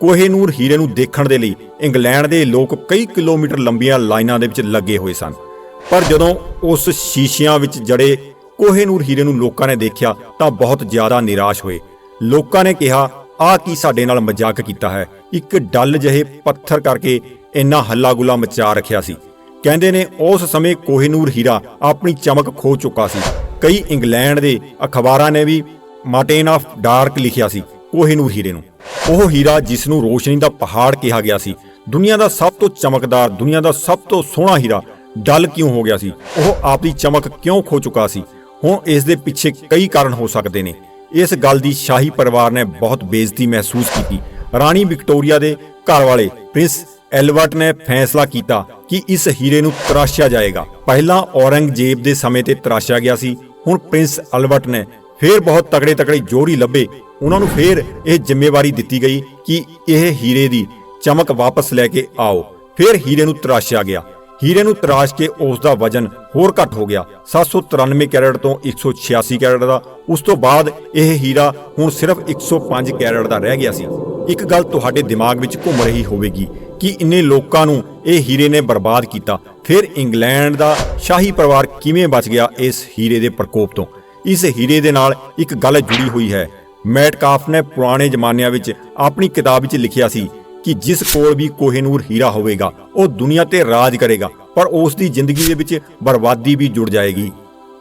ਕੋਹੇਨੂਰ ਹੀਰੇ ਨੂੰ ਦੇਖਣ ਦੇ ਲਈ ਇੰਗਲੈਂਡ ਦੇ ਲੋਕ ਕਈ ਕਿਲੋਮੀਟਰ ਲੰਬੀਆਂ ਲਾਈਨਾਂ ਦੇ ਵਿੱਚ ਲੱਗੇ ਹੋਏ ਸਨ। ਪਰ ਜਦੋਂ ਉਸ ਸ਼ੀਸ਼ਿਆਂ ਵਿੱਚ ਜੜੇ ਕੋਹੇਨੂਰ ਹੀਰੇ ਨੂੰ ਲੋਕਾਂ ਨੇ ਦੇਖਿਆ ਤਾਂ ਬਹੁਤ ਜ਼ਿਆਦਾ ਨਿਰਾਸ਼ ਹੋਏ। ਲੋਕਾਂ ਨੇ ਕਿਹਾ, ਆਹ ਕੀ ਸਾਡੇ ਨਾਲ ਮਜ਼ਾਕ ਕੀਤਾ ਹੈ? ਇੱਕ ਡੱਲ ਜਿਹੇ ਪੱਥਰ ਕਰਕੇ ਇੰਨਾ ਹੱਲਾ ਗੁੱਲਾ ਮਚਾ ਰੱਖਿਆ ਸੀ। ਕਹਿੰਦੇ ਨੇ, ਉਸ ਸਮੇਂ ਕੋਹੇਨੂਰ ਹੀਰਾ ਆਪਣੀ ਚਮਕ ਖੋ ਚੁੱਕਾ ਸੀ। ਕਈ ਇੰਗਲੈਂਡ ਦੇ ਅਖਬਾਰਾਂ ਨੇ ਵੀ ਮਾਰਟੇਨ ਆਫ ਡਾਰਕ ਲਿਖਿਆ ਸੀ ਕੋਹੇਨੂਰ ਹੀਰੇ ਨੂੰ। ਉਹ ਹੀਰਾ ਜਿਸ ਨੂੰ ਰੋਸ਼ਨੀ ਦਾ ਪਹਾੜ ਕਿਹਾ ਗਿਆ ਸੀ, ਦੁਨੀਆ ਦਾ ਸਭ ਤੋਂ ਚਮਕਦਾਰ, ਦੁਨੀਆ ਦਾ ਸਭ ਤੋਂ ਸੋਹਣਾ ਹੀਰਾ, ਡਲ ਕਿਉਂ ਹੋ ਗਿਆ ਸੀ? ਉਹ ਆਪਣੀ ਚਮਕ ਕਿਉਂ ਖੋ ਚੁੱਕਾ ਸੀ? ਹੁਣ ਇਸ ਦੇ ਪਿੱਛੇ ਕਈ ਕਾਰਨ ਹੋ ਸਕਦੇ ਨੇ। ਇਸ ਗੱਲ ਦੀ ਸ਼ਾਹੀ ਪਰਿਵਾਰ ਨੇ ਬਹੁਤ ਬੇਇੱਜ਼ਤੀ ਮਹਿਸੂਸ ਕੀਤੀ। ਰਾਣੀ ਵਿਕਟੋਰੀਆ ਦੇ ਘਰ ਵਾਲੇ ਪ੍ਰਿੰਸ ਐਲਬਰਟ ਨੇ ਫੈਸਲਾ ਕੀਤਾ ਕਿ ਇਸ ਹੀਰੇ ਨੂੰ ਤਰਾਸ਼ਿਆ ਜਾਏਗਾ। ਪਹਿਲਾਂ ਔਰੰਗਜ਼ੇਬ ਦੇ ਸਮੇਂ ਤੇ ਤਰਾਸ਼ਿਆ ਗਿਆ ਸੀ, ਹੁਣ ਪ੍ਰਿੰਸ ਐਲਬਰਟ ਨੇ ਫੇਰ ਬਹੁਤ ਤਕੜੇ ਤਕੜੇ ਜੋੜੀ ਲੱਭੇ ਉਹਨਾਂ ਨੂੰ ਫੇਰ ਇਹ ਜ਼ਿੰਮੇਵਾਰੀ ਦਿੱਤੀ ਗਈ ਕਿ ਇਹ ਹੀਰੇ ਦੀ ਚਮਕ ਵਾਪਸ ਲੈ ਕੇ ਆਓ। ਫੇਰ ਹੀਰੇ ਨੂੰ ਤਰਾਸ਼ਿਆ ਗਿਆ। ਹੀਰੇ ਨੂੰ ਤਰਾਸ਼ ਕੇ ਉਸ ਦਾ ਵਜਨ ਹੋਰ ਘੱਟ ਹੋ ਗਿਆ। 793 ਕੈਰਟ ਤੋਂ 186 ਕੈਰਟ ਦਾ। ਉਸ ਤੋਂ ਬਾਅਦ ਇਹ ਹੀਰਾ ਹੁਣ ਸਿਰਫ 105 ਕੈਰਟ ਦਾ ਰਹਿ ਗਿਆ ਸੀ। ਇੱਕ ਗੱਲ ਤੁਹਾਡੇ ਦਿਮਾਗ ਵਿੱਚ ਘੁੰਮ ਰਹੀ ਹੋਵੇਗੀ ਕਿ ਇੰਨੇ ਲੋਕਾਂ ਨੂੰ ਇਹ ਹੀਰੇ ਨੇ ਬਰਬਾਦ ਕੀਤਾ। ਫਿਰ ਇੰਗਲੈਂਡ ਦਾ ਸ਼ਾਹੀ ਪਰਿਵਾਰ ਕਿਵੇਂ ਬਚ ਗਿਆ ਇਸ ਹੀਰੇ ਦੇ ਪ੍ਰਕੋਪ ਤੋਂ? ਇਸ ਹੀਰੇ ਦੇ ਨਾਲ ਇੱਕ ਗੱਲ ਜੁੜੀ ਹੋਈ ਹੈ ਮੈਟਕਾਫ ਨੇ ਪੁਰਾਣੇ ਜ਼ਮਾਨਿਆਂ ਵਿੱਚ ਆਪਣੀ ਕਿਤਾਬ ਵਿੱਚ ਲਿਖਿਆ ਸੀ ਕਿ ਜਿਸ ਕੋਲ ਵੀ ਕੋਹੇਨੂਰ ਹੀਰਾ ਹੋਵੇਗਾ, ਉਹ ਦੁਨੀਆ ਤੇ ਰਾਜ ਕਰੇਗਾ, ਪਰ ਉਸ ਦੀ ਜ਼ਿੰਦਗੀ ਦੇ ਵਿੱਚ ਬਰਬਾਦੀ ਵੀ ਜੁੜ ਜਾਏਗੀ।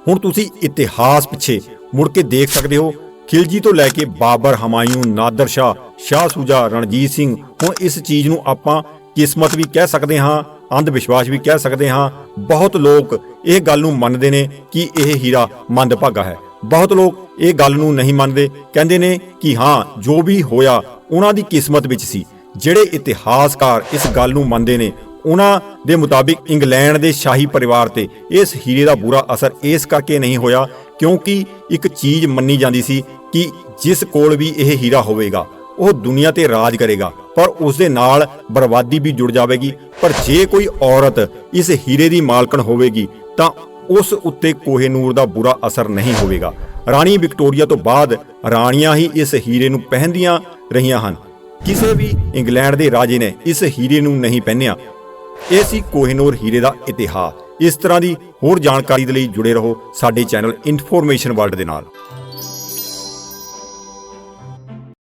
ਹੁਣ ਤੁਸੀਂ ਇਤਿਹਾਸ ਪਿੱਛੇ ਮੁੜ ਕੇ ਦੇਖ ਸਕਦੇ ਹੋ, ਖਿਲਜੀ ਤੋਂ ਲੈ ਕੇ ਬਾਬਰ ਹਮਾਯੂਨ ਨਾਦਰ ਸ਼ਾਹ ਸ਼ਾਹ ਸੂਜਾ, ਰਣਜੀਤ ਸਿੰਘ, ਹੁਣ ਇਸ ਚੀਜ਼ ਨੂੰ ਆਪਾਂ ਕਿਸਮਤ ਵੀ ਕਹਿ ਸਕਦੇ ਹਾਂ ਅੰਧ ਵਿਸ਼ਵਾਸ ਵੀ ਕਹਿ ਸਕਦੇ ਹਾਂ। ਬਹੁਤ ਲੋਕ ਇਹ ਗੱਲ ਨੂੰ ਮੰਨਦੇ ਨੇ ਕਿ ਇਹ ਹੀਰਾ ਮੰਦਭਾਗਾ ਹੈ। ਬਹੁਤ ਲੋਕ ਇਹ ਗੱਲ ਨੂੰ ਨਹੀਂ ਮੰਨਦੇ। ਕਹਿੰਦੇ ਨੇ ਕਿ ਹਾਂ, ਜੋ ਵੀ ਹੋਇਆ, ਉਹਨਾਂ ਦੀ ਕਿਸਮਤ ਵਿੱਚ ਸੀ। ਜਿਹੜੇ ਇਤਿਹਾਸਕਾਰ ਇਸ ਗੱਲ ਨੂੰ ਮੰਨਦੇ ਨੇ, ਉਹਨਾਂ ਦੇ ਮੁਤਾਬਿਕ ਇੰਗਲੈਂਡ ਦੇ ਸ਼ਾਹੀ ਪਰਿਵਾਰ ਤੇ ਇਸ ਹੀਰੇ ਦਾ ਬੁਰਾ ਅਸਰ ਇਸ ਕਰਕੇ ਨਹੀਂ ਹੋਇਆ, ਕਿਉਂਕਿ ਇੱਕ ਚੀਜ਼ ਮੰਨੀ ਜਾਂਦੀ ਸੀ ਕਿ ਜਿਸ ਕੋਲ ਵੀ ਇਹ ਹੀਰਾ ਹੋਵੇਗਾ, ਉਹ ਦੁਨੀਆ ਤੇ ਰਾਜ ਕਰੇਗਾ। ਪਰ ਉਸ ਦੇ ਨਾਲ ਬਰਬਾਦੀ ਵੀ ਜੁੜ ਜਾਵੇਗੀ। ਪਰ ਜੇ ਕੋਈ ਔਰਤ ਇਸ ਹੀਰੇ ਦੀ ਮਾਲਕਣ ਹੋਵੇਗੀ, ਤਾਂ ਉਸ ਉੱਤੇ ਕੋਹੇ ਨੂਰ ਦਾ ਬੁਰਾ ਅਸਰ ਨਹੀਂ ਹੋਵੇਗਾ। ਰਾਣੀ ਵਿਕਟੋਰੀਆ ਤੋਂ ਬਾਅਦ ਰਾਣੀਆਂ ਹੀ ਇਸ ਹੀਰੇ ਨੂੰ ਪਹਿਨਦੀਆਂ ਰਹੀਆਂ ਹਨ। ਕਿਸੇ ਵੀ ਇੰਗਲੈਂਡ ਦੇ ਰਾਜੇ ਨੇ ਇਸ ਹੀਰੇ ਨੂੰ ਨਹੀਂ ਪਹਿਨਿਆ। ਇਹ ਸੀ ਕੋਹਿਨੂਰ ਹੀਰੇ ਦਾ ਇਤਿਹਾਸ। ਇਸ ਤਰ੍ਹਾਂ ਦੀ ਹੋਰ ਜਾਣਕਾਰੀ ਦੇ ਲਈ ਜੁੜੇ ਰਹੋ ਸਾਡੇ ਚੈਨਲ ਇਨਫੋਰਮੇਸ਼ਨ ਵਰਲਡ ਦੇ ਨਾਲ।